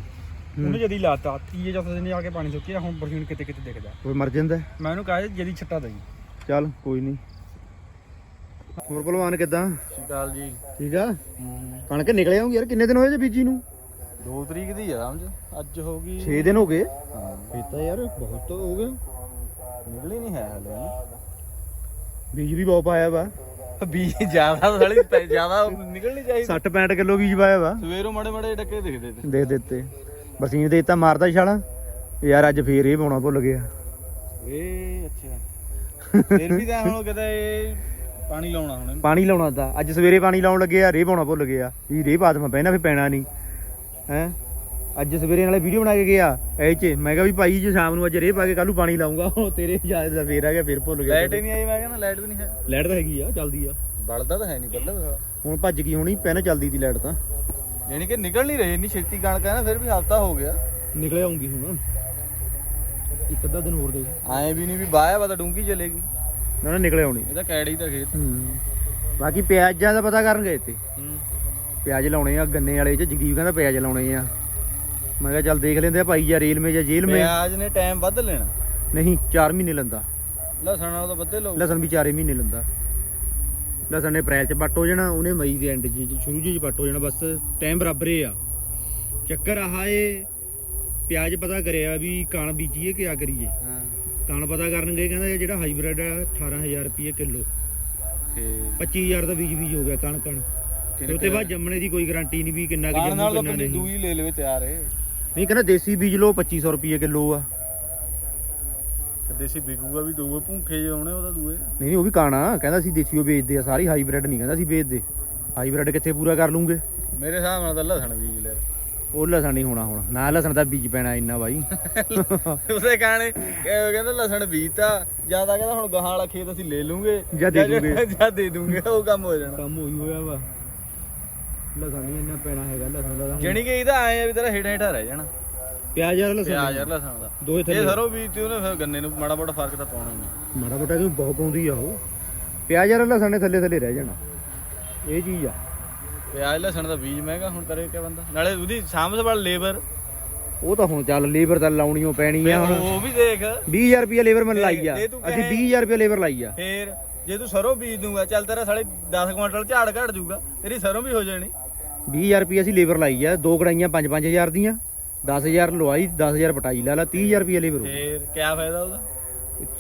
ਉਹਨੇ ਜਦੀ ਲਾਤਾ ਤੀਏ ਚੌਥੇ ਦਿਨ ਆ ਕੇ ਪਾਣੀ ਸੁੱਕਿਆ ਹੁਣ ਬਰਸੀਨ ਕਿਤੇ ਕਿਤੇ ਦਿਖਦਾ। ਕੋਈ ਮਰ ਜਾਂਦਾ। ਮੈਂ ਉਹਨੂੰ ਕਿਹਾ ਜਦੀ ਛਿੱਟਾ ਦੇਈ। ਚੱਲ ਕੋਈ ਨਹੀਂ। ਹੋਰ ਭਲਵਾਨ ਕਿਦਾਂ? ਸ਼ਿਕਾਲ ਜੀ। ਠੀਕ ਆ? ਕਣਕ ਨਿਕਲੇ ਆਉਂਗੀ ਯਾਰ ਕਿੰਨੇ ਦਿਨ ਹੋਏ ਜੇ ਬੀਜੀ ਨੂੰ? 2 ਤਰੀਕ ਦੀ ਆ ਸਮਝ ਅੱਜ ਹੋ ਗਈ। 6 ਦਿਨ ਹੋ ਗਏ। ਹਾਂ। ਫੇਰ ਤਾਂ ਯਾਰ ਬਹੁਤ ਹੋ ਗਿਆ। ਨਿਕਲੀ ਨਹੀਂ ਹੈ ਹਲੇ। ਬੀਜ ਵੀ ਬਹੁਤ ਪਾਇਆ ਵਾ। ਬੀਜ ਜ਼ਿਆਦਾ ਸਾਲੀ ਜ਼ਿਆਦਾ ਨਿਕਲਣੀ ਚਾਹੀਦੀ। 60 65 ਕਿਲੋ ਬੀਜ ਪਾਇਆ ਵਾ। ਸਵੇਰੋਂ ਮੜੇ ਮੜੇ ਡੱਕੇ ਦਿਖਦੇ ਤੇ। ਦੇਖ ਦਿੱਤੇ ਬਰਸੀਨ ਦੇ ਦਿੱਤਾ ਮਾਰਦਾ ਛਾਲਾ। ਯਾਰ ਅੱਜ ਫੇਰ ਇਹ ਪਾਉਣਾ ਭੁੱਲ ਗਿਆ। ਇਹ ਅੱਛਾ। ਫਿਰ ਵੀ ਤਾਂ ਹੁਣ ਕਿਤੇ ਪਾਣੀ ਲਾਉਣਾ ਹੁਣ ਪਾਣੀ ਲਾਉਣਾ ਤਾਂ। ਅੱਜ ਸਵੇਰੇ ਪਾਣੀ ਲਾਉਣ ਲੱਗੇ ਆ ਰੇਹ ਪਾਉਣਾ ਭੁੱਲ ਗਿਆ ਵੀ ਰੇਹ ਪਾ ਦਵਾਂ ਪਹਿਲਾਂ ਫੇ ਪੈਣਾ ਨਹੀਂ। ਹੈ? ਅੱਜ ਸਵੇਰੇ ਨਾਲੇ ਵੀਡੀਓ ਬਣਾ ਕੇ ਗਿਆ ਐ ਚ। ਮੈਂ ਕਿਹਾ ਵੀ ਭਾਈ ਜੇ ਸ਼ਾਮ ਨੂੰ ਅੱਜ ਰੇਹ ਪਾ ਕੇ ਕੱਲੂ ਪਾਣੀ ਲਾਉਂਗਾ ਉਹ ਤੇਰੇ ਯਾਦ ਦਾ ਫੇਰ ਆ ਗਿਆ ਫੇਰ ਭੁੱਲ ਗਿਆ। ਲਾਈਟ ਹੀ ਨਹੀਂ ਆਈ ਮੈਂ ਕਹਿੰਦਾ ਲਾਈਟ ਵੀ ਨਹੀਂ ਹੈ। ਲਾਈਟ ਤਾਂ ਹੈਗੀ ਆ ਚੱਲਦੀ ਆ। ਬਲਦਾ ਤਾਂ ਹੈ ਨਹੀਂ ਬੱਲੇ ਹੁਣ ਭੱਜ ਗਈ ਹੋਣੀ ਪਹਿਲਾਂ ਚੱਲਦੀ ਸੀ ਲਾਈਟ ਤਾਂ। ਯਾਨੀ ਕਿ ਨਿਕਲ ਨਹੀਂ ਰਹੀ ਇੰਨੀ ਛੇਤੀ ਕਣਕ ਹੈ ਨਾ ਫਿਰ ਵੀ ਹਫਤਾ ਹੋ ਗਿਆ। ਨਿਕਲ ਆਉਂਗੀ ਹੁਣ। ਇੱਕ ਅੱਧਾ ਦਿਨ ਹੋਰ ਦੇ ਐ ਵੀ ਨਹੀਂ ਵੀ ਬਾਇਆ ਵਾ ਤਾਂ ਡੂੰਗੀ ਚਲੇਗੀ। ਨਾ ਨਾ ਨਿਕਲ ਆਉਣੀ। ਇਹ ਤਾਂ ਕੈੜੀ ਦਾ ਖੇਤ। ਹੂੰ। ਬਾਕੀ ਪਿਆਜ਼ਾਂ ਦਾ ਪਤਾ ਕਰਨ ਗਏ ਤੇ ਹੂੰ। ਪਿਆਜ਼ ਲਾਉਣੇ ਆ ਗੰਨੇ ਵਾਲੇ ਚ ਜਗਦੀਪ ਕਹਿੰਦਾ ਪਿਆਜ਼ ਲਾਉਣੇ ਆ। ਮੈਂ ਕਿਹਾ ਚੱਲ ਦੇਖ ਲੈਂਦੇ ਆ ਭਾਈ ਜਾਂ ਰੇਲ ਮੇ ਜਾਂ ਜੇਲ੍ਹ ਮੇ ਪਿਆਜ ਨੇ ਟਾਈਮ ਵੱਧ ਲੈਣਾ। ਨਹੀਂ 4 ਮਹੀਨੇ ਲੰਦਾ। ਲਸਣ ਨਾਲ ਤਾਂ ਵੱਧੇ ਲਓ ਲਸਣ ਵੀ 4 ਮਹੀਨੇ ਲੰਦਾ। ਲਸਣ ਨੇ ਅਪ੍ਰੈਲ ਚ ਪੱਟ ਹੋ ਜਾਣਾ ਉਹਨੇ ਮਈ ਦੇ ਐਂਡ ਚ ਸ਼ੁਰੂ ਚ ਪੱਟ ਹੋ ਜਾਣਾ ਬਸ ਟਾਈਮ ਬਰਾਬਰ ਹੀ ਆ। ਚੱਕਰ ਆਹ ਏ ਪਿਆਜ਼ ਪਤਾ ਕਰਿਆ ਵੀ ਕਣ ਬੀਜੀਏ ਕਿਆ ਕਰੀਏ। ਹਾਂ। ਕਣ ਪਤਾ ਕਰਨ ਗਏ ਕਹਿੰਦਾ ਇਹ ਜਿਹੜਾ ਹਾਈਬ੍ਰਿਡ ਆ 18000 ਰੁਪਏ ਕਿਲੋ। ਠੀਕ। 25000 ਦਾ ਬੀਜ ਬੀਜ ਹੋ ਗਿਆ ਕਣ ਕਣ ਤੇ ਉੱਤੇ ਬਾਅਦ ਜੰਮਣੇ ਦੀ ਕੋਈ ਗਾਰੰਟੀ ਨਹੀਂ ਵੀ ਕਿੰਨਾ ਕਿ ਕਾਣ ਜੰਮੂ ਨਾਲ ਤਾਂ ਕਿੰਨਾ ਬੰਦੀ ਨਹੀਂ। ਦੂਈ ਲੈ ਲਵੇ ਤਿਆਰ ਏ ਨਹੀਂ ਕਹਿੰਦਾ ਦੇਸੀ ਬੀਜ ਲਓ 2500 ਰੁਪਏ ਕਿਲੋ ਆ। ਤੇ ਦੇਸੀ ਵਿਕੂਗਾ ਵੀ ਦੂਏ ਭੁੰਖੇ ਜਿਹੇ ਹੋਣੇ ਉਹਦਾ ਦੂਏ। ਨਹੀਂ ਨਹੀਂ ਉਹ ਵੀ ਕਾਣਾ ਕਹਿੰਦਾ ਅਸੀਂ ਦੇਸੀ ਉਹ ਵੇਚਦੇ ਆ ਸਾਰੀ ਹਾਈਬ੍ਰਿਡ ਨਹੀਂ ਕਹਿੰਦਾ ਅਸੀਂ ਵੇਚਦੇ। ਹਾਈਬ੍ਰਿਡ ਕਿੱਥੇ ਪੂਰਾ ਕਰ ਲੂੰਗੇ? ਮੇਰੇ ਹਿਸਾਬ ਨਾਲ ਤਾਂ ਲਸਣ ਬੀਜ ਲਿਆ। ਉਹ ਲਸਣ ਨਹੀਂ ਹੋਣਾ ਹੁਣ। ਨਾ ਲਸਣ ਦਾ ਬੀਜ ਪੈਣਾ ਇੰਨਾ ਬਾਈ। ਉਸੇ ਕਹਾਣੇ ਕਹਿੰਦਾ ਲਸਣ ਬੀਜਤਾ ਜ਼ਿਆਦਾ ਕਹਿੰਦਾ ਹੁਣ ਗਾਹਾਂ ਵਾਲਾ ਖੇਤ ਅਸੀਂ ਲੈ ਲੂਗੇ ਜਾਂ ਦੇ ਦੂੰਗੇ। ਜਾਂ ਦੇ ਦੂੰਗੇ ਉਹ ਕੰਮ ਹੋ ਜਾਣਾ। ਕੰਮ ਹੋਈ ਹੋਇਆ ਵਾ। ਲਸਣ ਨਹੀਂ ਇੰਨਾ ਪੈਣਾ ਹੈਗਾ ਲਸਣ ਦਾ ਜਣੀ ਕਿ ਇਹਦਾ ਆਏ ਆ ਵੀ ਤੇਰਾ ਹੇਠਾਂ ਹੇਠਾਂ ਰਹਿ ਜਾਣਾ। ਪਿਆਜ਼ ਯਾਰ ਲਸਣ ਪਿਆਜ਼ ਯਾਰ ਲਸਣ ਦਾ। ਦੋਏ ਇਹ ਸਰੋਂ ਬੀਜਤੀ ਉਹਨੇ ਫਿਰ ਗੰਨੇ ਨੂੰ ਮਾੜਾ ਮੋਟਾ ਫ਼ਰਕ ਤਾਂ ਪਾਉਣਾ ਹੀ ਮਾੜਾ ਮੋਟਾ ਇਹਨੂੰ ਬਹੁਤ ਪਾਉਂਦੀ ਆ ਉਹ। ਪਿਆਜ਼ ਯਾਰ ਲਸਣ ਨੇ ਥੱਲੇ ਥੱਲੇ ਰਹਿ ਜਾਣਾ। ਇਹ ਚੀਜ਼ ਆ। ਪਿਆਜ਼ ਲਸਣ ਦਾ ਬੀਜ ਮਹਿੰਗਾ ਹੁਣ ਕਰੇ ਕਿਆ ਬੰਦਾ? ਨਾਲੇ ਉਹਦੀ ਸਾਂਭ ਸੰਭਾਲ ਲੇਬਰ। ਉਹ ਤਾਂ ਹੁਣ ਚੱਲ ਲੇਬਰ ਤਾਂ ਲਾਉਣੀਓ ਪੈਣੀ ਆ ਹੁਣ। ਉਹ ਵੀ ਦੇਖ। 20000 ਰੁਪਏ ਲੇਬਰ ਮੈਂ ਲਾਈ ਆ। ਤੂੰ ਅਸੀਂ ਕਹੇ- 20000 ਰੁਪਏ ਲੇਬਰ ਲਾਈ ਆ। ਫੇਰ ਜੇ ਤੂੰ ਸਰੋਂ ਬੀਜ ਦੂੰਗਾ ਚੱਲ ਤੇਰਾ ਸਾਲੇ 10 ਕੁਇੰਟਲ ਝਾੜ ਘਟ ਜਾਊਗਾ ਤੇਰੀ ਸਰੋਂ ਵੀ ਹੋ ਜਾਣੀ। 20000 ਰੁਪਏ ਅਸੀਂ ਲੇਬਰ ਲਾਈ ਆ ਦੋ ਕੜਾਈਆਂ 5-5000 ਦੀਆਂ। 10000 ਲਵਾਈ 10000 ਪਟਾਈ ਲਾ ਲਾ 30000 ਰੁਪਏ ਲੇਬਰ ਫੇਰ ਕਿਆ ਫਾਇਦਾ ਉਹਦਾ?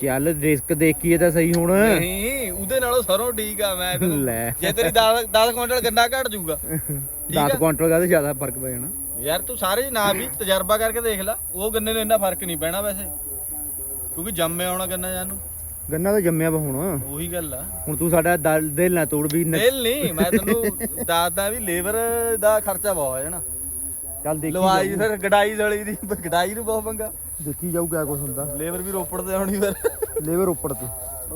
ਚੱਲ ਰਿਸਕ ਦੇਖੀਏ ਤਾਂ ਸਹੀ ਹੁਣ। ਨਹੀਂ। ਉਹਦੇ ਨਾਲੋਂ ਸਰੋਂ ਠੀਕ ਆ ਮੈਂ ਤੈਨੂੰ- ਲੈ। ਜੇ ਤੇਰੀ 10 10 ਕੁਇੰਟਲ ਗੰਨਾ ਘਟ ਜਾਊਗਾ। 10 ਕੁਇੰਟਲ ਦਾ ਜ਼ਿਆਦਾ ਫ਼ਰਕ ਪੈ ਜਾਣਾ? ਯਾਰ ਤੂੰ ਸਾਰੇ ਨਾ ਵੀ ਤਜਰਬਾ ਕਰਕੇ ਦੇਖ ਲੈ ਉਹ ਗੰਨੇ ਨੂੰ ਇੰਨਾ ਫ਼ਰਕ ਨਹੀਂ ਪੈਣਾ ਵੈਸੇ। ਕਿਉਂਕਿ ਜੰਮੇ ਆਉਣਾ ਗੰਨਾ ਜਾਨੂੰ ਗੰਨਾ ਤਾਂ ਜੰਮਿਆ ਵਾ ਹੁਣ। ਉਹੀ ਗੱਲ ਆ। ਹੁਣ ਤੂੰ ਸਾਡਾ ਦਲ- ਦਿਲ ਨਾ ਤੋੜ ਵੀ ਨ- ਦਿਲ ਨਹੀਂ ਮੈਂ ਤੈਨੂੰ ਦੱਸਦਾ ਵੀ ਲੇਬਰ ਦਾ ਖਰਚਾ ਬਹੁਤ ਹੈ ਜਣਾ। ਚੱਲ ਦੇਖੀ ਲਵਾਈ ਫਿਰ ਗਡਾਈ ਵਾਲੀ ਦੀ ਗਡਾਈ ਨੂੰ ਬਹੁਤ ਪੰਗਾ। ਦੇਖੀ ਜਾਊ ਕਿਆ ਕੁਝ ਹੁੰਦਾ। ਲੇਬਰ ਵੀ ਰੋਪੜ ਤੇ ਆਉਣੀ ਫਿਰ। ਲੇਬਰ ਉੱਪਰ ਤੇ।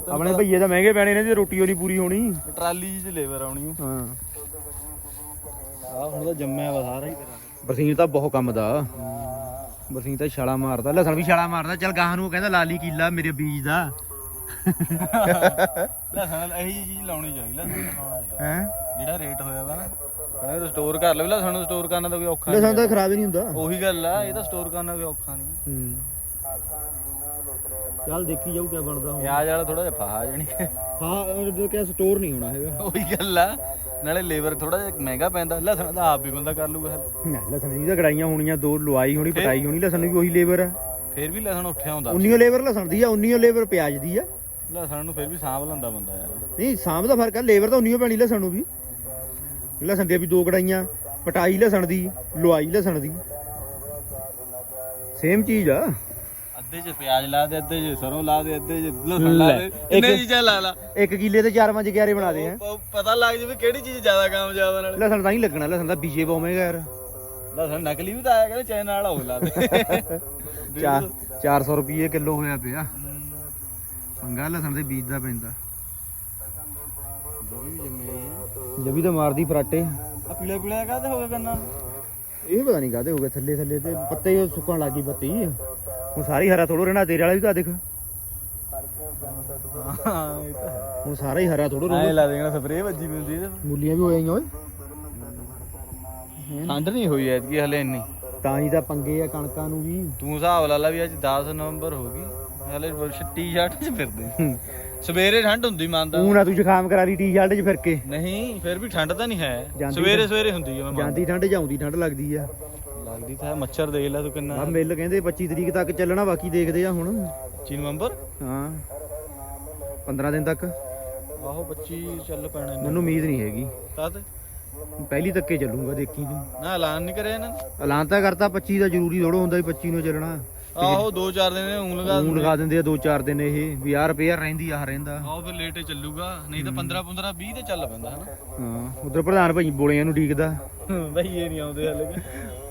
ਆਪਣੇ ਭਈਏ ਤਾਂ ਮਹਿੰਗੇ ਪੈਣੇ ਨੇ ਤੇ ਰੋਟੀ ਉਹ ਨਹੀਂ ਪੂਰੀ ਹੋਣੀ। ਟਰਾਲੀ 'ਚ ਲੇਬਰ ਆਉਣੀ ਹਾਂ। ਆ ਹੁਣ ਤਾਂ ਜੰਮਿਆ ਵਾ ਸਾਰਾ ਹੀ ਬਰਸੀਨ ਤਾਂ ਬਹੁਤ ਕੰਮ ਦਾ। ਬਰਸੀਨ ਤਾਂ ਛਾਲਾ ਮਾਰਦਾ। ਲਸਣ ਵੀ ਛਾਲਾ ਮਾਰਦਾ। ਚੱਲ ਗਾਹਾਂ ਨੂੰ ਕਹਿੰਦਾ ਲਾਲੀ ਕੀਲਾ ਮੇਰੇ ਬੀਜ ਦਾ। ਲਸਣ ਇਹੀ ਚੀਜ਼ ਲਾਉਣੀ ਚਾਹੀਦੀ ਲਸਣ ਲਾਉਣਾ ਹੈ? ਜਿਹੜਾ ਰੇਟ ਹੋਇਆ ਵਾ ਨਾ ਕਹਿੰਦੇ ਸਟੋਰ ਕਰ ਲਵੇ। ਲਸਣ ਨੂੰ ਸਟੋਰ ਕਰਨਾ ਤਾਂ ਕੋਈ ਔਖਾ ਲਸਣ ਨਹੀਂ। ਤਾਂ ਖਰਾਬ ਹੀ ਨਹੀਂ ਹੁੰਦਾ। ਉਹੀ ਗੱਲ ਆ ਇਹ ਤਾਂ ਸਟੋਰ ਕਰਨਾ ਕੋਈ ਔਖਾ ਨਹੀਂ। ਹੂੰ। ਚੱਲ ਦੇਖੀ ਜਾਊ ਕਿਆ ਬਣਦਾ ਹੁਣ। ਪਿਆਜ਼ ਵਾਲਾ ਥੋੜਾ ਜਿਹਾ ਫਾਹਾ ਜਣੀ ਹਾਂ। ਉਹ ਕਿਆ ਸਟੋਰ ਨਹੀਂ ਹੋਣਾ ਹੈਗਾ। ਉਹੀ ਗੱਲ ਆ। ਨਾਲੇ ਲੇਬਰ ਥੋੜਾ ਜਿਹਾ ਮਹਿੰਗਾ ਪੈਂਦਾ। ਲਸਣ ਤਾਂ ਆਪ ਵੀ ਬੰਦਾ ਕਰ ਲੂਗਾ ਹਲੇ। ਨਾ ਲਸਣ ਦੀ ਤਾਂ ਹੋਣੀਆਂ ਦੋ ਲਵਾਈ ਹੋਣੀ ਪਟਾਈ ਹੋਣੀ ਲਸਣ ਦੀ ਵੀ ਉਹੀ ਲੇਬਰ ਆ। ਫੇਰ ਵੀ ਲਸਣ ਉੱਠਿਆ ਹੁੰਦਾ। ਉਨੀਓ ਲੇਬਰ ਲਸਣ ਦੀ ਆ ਉਨੀਓ ਲੇਬਰ ਪਿਆਜ਼ ਦੀ ਆ। ਲਸਣ ਨੂੰ ਫੇਰ ਵੀ ਸਾਂਭ ਲੈਂਦਾ ਬੰਦਾ ਯਾਰ। ਨਹੀਂ ਸਾਂਭ ਦਾ ਫ਼ਰਕ ਆ ਲੇਬਰ ਤਾਂ ਉਨੀਓ ਪੈਣੀ ਲਸਣ ਨੂੰ ਵੀ। ਲਸਣ ਦੀਆਂ ਵੀ ਦੋ ਕੜਾਈਆਂ ਪਟਾਈ ਲਸਣ ਦੀ ਲਵਾਈ ਲਸਣ ਦੀ। ਸੇਮ ਚੀਜ਼ ਆ। ਅੱਧੇ 'ਚ ਪਿਆਜ਼ ਲਾ ਦੇ ਅੱਧੇ 'ਚ ਸਰੋਂ ਲਾ ਦੇ ਅੱਧੇ 'ਚ ਲਸਣ ਲਾ ਦੇ। ਇੰਨੇ ਚੀਜ਼ਾਂ ਲਾ ਲਾ। ਇੱਕ ਕਿੱਲੇ ਤੇ ਚਾਰ ਪੰਜ ਕਿਆਰੇ ਬਣਾ ਦੇ ਆ। ਉਹ ਪਤਾ ਲੱਗ ਜਾਵੇ ਕਿਹੜੀ ਚੀਜ਼ ਜ਼ਿਆਦਾ ਕਾਮਯਾਬ ਆ ਨਾਲੇ। ਲਸਣ ਤਾਂ ਨਹੀਂ ਲੱਗਣਾ ਲਸਣ ਦਾ ਬੀਜੇ ਪਾਵੇਂਗਾ ਯਾਰ। ਲਸਣ ਨਕਲੀ ਵੀ ਤਾਂ ਆਇਆ ਕਹਿੰਦੇ ਚਾਈਨਾ ਵਾਲਾ ਹੋ ਲਾ ਦੇ। (laughs) ਚਾਰ 400 ਰੁਪਏ ਕਿਲੋ ਹੋਇਆ ਪਿਆ। ਪੰਗਾ ਲਸਣ ਦੇ ਬੀਜ ਦਾ ਪੈਂਦਾ ਜਬੀ ਤਾਂ ਮਾਰਦੀ ਫਰਾਟੇ। ਆ ਪੀਲਾ ਪੀਲਾ ਕਾਹਦੇ ਹੋ ਗਿਆ ਕੰਨਾਂ ਇਹ ਪਤਾ ਨਹੀਂ ਕਾਦੇ ਹੋ ਗਏ ਥੱਲੇ ਥੱਲੇ ਤੇ ਪੱਤੇ ਹੀ ਸੁੱਕਣ ਲੱਗੀ ਪੱਤੀ। ਹੁਣ ਸਾਰੀ ਹਰਾ ਥੋੜੋ ਰਹਿਣਾ ਤੇਰੇ ਵਾਲਾ ਵੀ ਤਾਂ ਦੇਖ। ਹਾਂ ਇਹ ਤਾਂ ਹੈ ਹੁਣ ਸਾਰਾ ਹੀ ਹਰਾ ਥੋੜੋ ਐ ਲਾ ਦੇਣਾ ਸਪਰੇਅ ਵੱਜੀ ਵੀ ਹੁੰਦੀ ਇਹਦੇ ਮੂਲੀਆਂ ਵੀ ਹੋ ਜਾਈਆਂ ਓਏ। ਠੰਡ ਨਹੀਂ ਹੋਈ ਐਤਕੀ ਹਲੇ ਇੰਨੀ। ਤਾਂ ਹੀ ਤਾਂ ਪੰਗੇ ਆ ਕਣਕਾਂ ਨੂੰ ਵੀ। ਤੂੰ ਹਿਸਾਬ ਲਾ ਲਾ ਵੀ ਅੱਜ 10 ਨਵੰਬਰ ਹੋ ਗਈ। ਹਲੇ ਟੀ-ਸ਼ਰਟ 'ਚ ਫਿਰਦੇ। ਸਵੇਰੇ ਠੰਡ ਹੁੰਦੀ ਮੰਨਦਾ ਤੂੰ ਨਾ ਤੂੰ ਜ਼ੁਕਾਮ ਕਰਾ ਲਈ ਟੀ-ਸ਼ਰਟ 'ਚ ਫਿਰ ਕੇ। ਨਹੀਂ ਫਿਰ ਵੀ ਠੰਡ ਤਾਂ ਨਹੀਂ ਹੈ। ਜਾਂਦੀ ਸਵੇਰੇ ਸਵੇਰੇ ਹੁੰਦੀ ਹੈ ਮੈਂ ਮੰਨਦਾ। ਜਾਂਦੀ ਠੰਡ ਜਾਉਂਦੀ ਠੰਡ ਲੱਗਦੀ ਆ। ਲੱਗਦੀ ਤਾਂ ਹੈ, ਮੱਛਰ ਦੇਖ ਲੈ ਤੂੰ ਕਿੰਨਾ ਆ ਮਿੱਲ ਕਹਿੰਦੇ 25 ਤਰੀਕ ਤੱਕ ਚੱਲਣਾ ਬਾਕੀ ਦੇਖਦੇ ਆ ਹੁਣ। 25 ਨਵੰਬਰ? ਹਾਂ। 15 ਦਿਨ ਤੱਕ। ਆਹੋ 25 ਚੱਲ ਪੈਣਾ ਇਹਨਾਂ ਮੈਨੂੰ ਉਮੀਦ ਨਹੀਂ ਹੈਗੀ। ਤਦ? ਪਹਿਲੀ ਤੱਕੇ ਚੱਲੂਗਾ ਦੇਖੀ ਤੂੰ। ਨਾ ਐਲਾਨ ਨਹੀਂ ਕਰਿਆ ਇਹਨਾਂ ਨੇ? ਐਲਾਨ ਤਾਂ ਕਰਤਾ 25 ਦਾ ਜ਼ਰੂਰੀ ਥੋੜੋ ਹੁੰਦਾ ਵੀ 25 ਨੂੰ ਚੱਲਣਾ। ਆਹੋ 2 4 ਦਿਨ ਊਂ ਲਗਾ ਹੁਣ ਲਗਾ ਦਿੰਦੇ ਆ 2-4 ਦਿਨ ਇਹ ਵੀ ਰੁਪਿਆ ਰਹਿੰਦੀ ਆ ਰਹਿੰਦਾ। ਆਹੋ ਫਿਰ ਲੇਟੇ ਚੱਲੂਗਾ ਨਹੀਂ ਤਾਂ 15 15 20 ਤੇ ਚੱਲ ਪੈਂਦਾ ਹਨਾ? ਹਾਂ ਉਧਰ ਪ੍ਰਧਾਨ ਭਾਈ ਬੋਲਿਆਂ ਨੂੰ ਡੀਕਦਾ ਬਈ ਇਹ ਨਹੀਂ ਆਉਂਦੇ ਹਲੇ।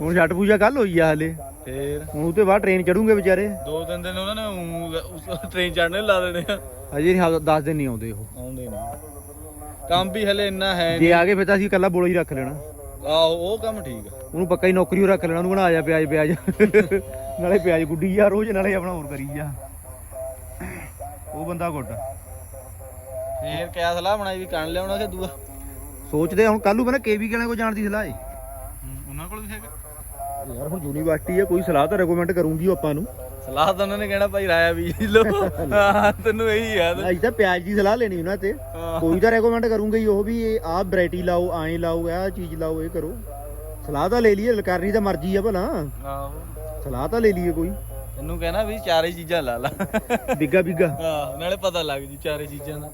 ਹੁਣ ਛੱਟ ਪੂਜਾ ਕੱਲ ਹੋਈ ਆ ਹਲੇ। ਫੇਰ? ਹੁਣ ਉਤੇ ਬਾਅਦ ਟ੍ਰੇਨ ਚੜੂਗੇ ਵਿਚਾਰੇ। ਦੋ ਤਿੰਨ ਦਿਨ ਉਹਨਾਂ ਨੇ ਊਂ ਉਸ ਟ੍ਰੇਨ ਚੜਨੇ ਲਾ ਦੇਣੇ ਆ। ਅਜੇ ਨਹੀਂ 10 ਦਿਨ ਨਹੀਂ ਆਉਂਦੇ ਉਹ। ਆਉਂਦੇ ਨਹੀਂ। ਕੰਮ ਵੀ ਹਲੇ ਇੰਨਾ ਹੈ ਜੇ ਆ ਗਏ ਫਿਰ ਤਾਂ ਅਸੀਂ ਇਕੱਲਾ ਬੋਲਾ ਹੀ ਰੱਖ ਲੈਣਾ। ਆਹੋ ਉਹ ਕੰਮ ਠੀਕ ਆ। ਉਹਨੂੰ ਪੱਕਾ ਹੀ ਨੌਕਰੀ ਉਹ ਰੱਖ ਲੈਣਾ ਉਹਨੂੰ ਬਣਾ ਜਾ ਪਿਆਜ ਪਿਆਜ। ਨਾਲੇ ਪਿਆਜ ਗੁੱਡੀ ਜਾ ਰੋਜ਼ ਨਾਲੇ ਆਪਣਾ ਹੋਰ ਕਰੀ ਜਾ ਉਹ ਬੰਦਾ ਗੁੱਡ। ਫੇਰ ਕਿਆ ਸਲਾਹ ਬਣਾਈ ਵੀ ਕਣ ਲਿਆਉਣਾ ਕਿ ਦੂਆ? ਸੋਚਦੇ ਹੁਣ ਕੱਲੂ ਨੂੰ ਕੇਵੀ ਕਿਹਨਾਂ ਕੋ ਜਾਣ ਸਲਾਹ ਏ। ਉਹਨਾਂ ਕੋਲ ਵੀ ਹੈਗਾ। ਯਾਰ ਹੁਣ ਯੂਨੀਵਰਸਿਟੀ ਆ ਕੋਈ ਸਲਾਹ ਤਾਂ ਰეკਮੈਂਡ ਕਰੂੰਗੀ ਆਪਾਂ ਨੂੰ। ਸਲਾਹ ਤਾਂ ਉਹਨਾਂ ਨੇ ਕਹਿਣਾ ਭਾਈ ਰਾਇਆ ਬੀਜ ਲੋ ਤੈਨੂੰ ਇਹੀ ਆ। ਅੱਜ ਤਾਂ ਪਿਆਜ ਦੀ ਸਲਾਹ ਲੈਣੀ ਉਹਨਾਂ ਤੇ। ਕੋਈ ਤਾਂ ਰეკਮੈਂਡ ਕਰੂੰਗਾ ਹੀ ਉਹ ਵੀ ਇਹ ਆਹ ਵੈਰਾਈਟੀ ਲਾਓ ਆਏ ਲਾਓ ਇਹ ਚੀਜ਼ ਲਾਓ ਇਹ ਕਰੋ। ਸਲਾਹ ਤਾਂ ਲੈ ਲਈਏ ਲਕਾਰੀ ਦਾ ਮਰਜ਼ੀ ਆ ਭਲਾ। ਆਹੋ। ਸਲਾਹ ਤਾਂ ਲੈ ਲਈਏ ਕੋਈ। ਤੈਨੂੰ ਕਹਿਣਾ ਵੀ ਚਾਰੇ ਚੀਜ਼ਾਂ ਲਾ ਲਾ। ਬਿੱਗਾ ਬਿੱਗਾ। ਆਹ ਨਾਲੇ ਪਤਾ ਲੱਗ ਜੂ ਚਾਰੇ ਚੀਜ਼ਾਂ ਦਾ।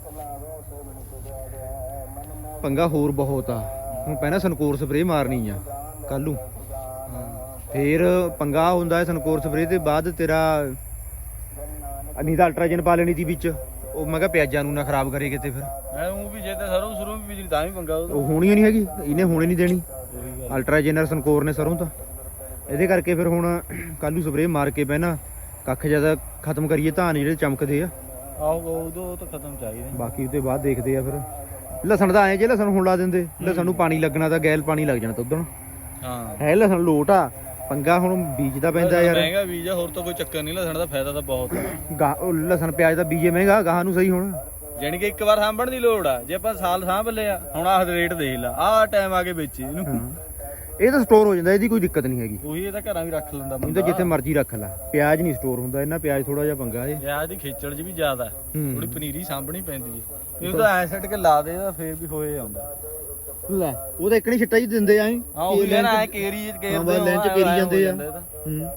ਪੰਗਾ ਹੋਰ ਬਹੁਤ ਆ। ਹੁਣ ਪਹਿਲਾਂ ਸਨਕੋਰ ਸਪਰੇ ਮਾਰਨੀ ਆ ਕੱਲੂ ਫੇਰ ਪੰਗਾ ਹੁੰਦਾ ਹੈ ਸਨਕੋਰ ਸਪਰੇ ਤੇ ਬਾਅਦ ਤੇਰਾ ਅਨੀ ਦਾ ਅਲਟਰਾਜਨ ਪਾ ਲੈਣੀ ਦੀ ਵਿੱਚ। ਉਹ ਮੈਂ ਕਿਹਾ ਪਿਆਜ਼ਾਂ ਨੂੰ ਨਾ ਖਰਾਬ ਕਰੇ ਕਿਤੇ ਫਿਰ। ਮੈਂ ਉਹ ਵੀ ਜੇ ਤੇ ਸਰੋਂ ਸਰੋਂ ਵੀ ਬਿਜਲੀ ਤਾਂ ਵੀ ਪੰਗਾ ਉਹ ਹੋਣੀ ਨਹੀਂ ਹੈਗੀ ਇਹਨੇ ਹੋਣੇ ਨਹੀਂ ਦੇਣੀ। ਅਲਟਰਾਜਨਰ ਸਨਕੋਰ ਨੇ ਸਰੋਂ ਤਾਂ। ਇਹਦੇ ਕਰਕੇ ਫਿਰ ਹੁਣ ਕੱਲੂ ਸਪਰੇਅ ਮਾਰ ਕੇ ਪਹਿਨਾ ਕੱਖ ਜ਼ਿਆਦਾ ਖਤਮ ਕਰੀਏ ਧਾਨ ਜਿਹੜੇ ਚਮਕਦੇ ਆ। ਆਹੋ ਉਦੋਂ ਤਾਂ ਖਤਮ ਚਾਹੀਦੇ ਬਾਕੀ ਉਤੇ ਬਾਅਦ ਦੇਖਦੇ ਆ ਫਿਰ। ਲਸਣ ਦਾ ਐ ਜੇ ਲਸਣ ਹੁਣ ਲਾ ਦਿੰਦੇ। ਲਸਣ ਨੂੰ ਪਾਣੀ ਲੱਗਣਾ ਤਾਂ ਗੈਲ ਪਾਣੀ ਲੱਗ ਜਾਣਾ ਤੁੱਦਣ ਹਾਂ। ਹੈ ਲਸਣ ਲੋਟ ਆ। ਪੰਗਾ ਹੁਣ ਬੀਜਦਾ ਪੈਂਦਾ ਯਾਰ। ਮਹਿੰਗਾ ਬੀਜ ਆ ਹੋਰ ਤਾਂ ਕੋਈ ਚੱਕਰ ਨਹੀਂ ਲਸਣ ਦਾ ਫਾਇਦਾ ਤਾਂ ਬਹੁਤ ਆ। ਲਸਣ ਪਿਆਜ਼ ਦਾ ਬੀਜੇ ਮਹਿੰਗਾ ਗਾਹਾਂ ਨੂੰ ਸਹੀ ਹੋਣਾ। ਜਾਣੀ ਕਿ ਇੱਕ ਵਾਰ ਸਾਂਭਣ ਦੀ ਲੋੜ ਆ। ਜੇ ਆਪਾਂ ਸਾਲ ਸਾਂਭ ਲਿਆ ਹੁਣ ਆਹ ਰੇਟ ਦੇਖ ਲਾ। ਆਹ ਟਾਈਮ ਆ ਕੇ ਵੇਚੀ ਇਹਨੂੰ। ਇਹ ਤਾਂ ਸਟੋਰ ਹੋ ਜਾਂਦਾ ਇਹਦੀ ਕੋਈ ਦਿੱਕਤ ਨਹੀਂ ਹੈਗੀ। ਉਹੀ ਇਹ ਤਾਂ ਘਰਾਂ ਵੀ ਰੱਖ ਲੈਂਦਾ ਇਹ ਬੰਦਾ। ਤਾਂ ਜਿੱਥੇ ਮਰਜ਼ੀ ਰੱਖ ਲੈ ਪਿਆਜ਼ ਨਹੀਂ ਸਟੋਰ ਹੁੰਦਾ ਇਹਨਾਂ ਪਿਆਜ਼ ਥੋੜਾ ਜਿਹਾ ਪੰਗਾ ਏ ਵਿਆਹ ਦੀ ਖੇਚਲ 'ਚ ਵੀ ਜ਼ਿਆਦਾ ਹੂੰ। ਥੋੜੀ ਪਨੀਰੀ ਸਾਂਭਣੀ ਪੈਂਦੀ ਹੈ। ਇਹਨੂੰ ਤਾਂ ਐ ਸੱਟ ਕੇ ਲਾ ਦੇ ਤਾਂ ਫੇਰ ਵੀ ਹੋਏ ਆਉਂਦਾ। ਲੈ ਉਹ ਤਾਂ ਇੱਕ ਨਹੀਂ ਛਿੱਟਾ ਹੀ ਦਿੰਦੇ ਆਂ ਹਾਂ ਉਹ ਯਾਰ ਐ ਕੇਰੀ ਕੇਰਦੇ ਬਸ ਲੈਂਚ ਕੇਰੀ ਜਾਂਦੇ ਆ। ਇਹ। ਹੂੰ।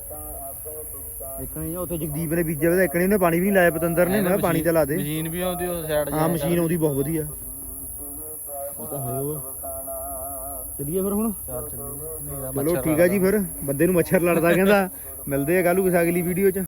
ਇੱਕ ਨਹੀਂ ਉੱਥੇ ਜਗਦੀਪ ਨੇ ਬੀਜਿਆ ਵਾ ਇੱਕ ਨੇ ਉਹਨੇ ਪਾਣੀ ਵੀ ਨਹੀਂ ਲਾਇਆ ਪਤੰਦਰ ਨੇ ਮੈਂ ਕਿਹਾ ਪਾਣੀ ਤਾਂ ਲਾ ਦੇ। ਮਸ਼ੀਨ ਵੀ ਆਉਂਦੀ ਉਹ ਸਾਈਡ ਹਾਂ ਮਸ਼ੀਨ ਆਉਂਦੀ ਬਹੁਤ ਵਧੀਆ। ਉਹ ਤਾਂ ਹੈ ਉਹ ਚਲਿਏ ਫਿਰ ਹੁਣ। ਚੱਲ ਠੀਕ ਆ ਜੀ ਫਿਰ। ਬੰਦੇ ਨੂੰ ਮੱਛਰ ਲੜਦਾ ਕਹਿੰਦਾ। ਮਿਲਦੇ ਆ ਕੱਲੂ ਕਿਸੇ ਅਗਲੀ ਵੀਡੀਓ 'ਚ।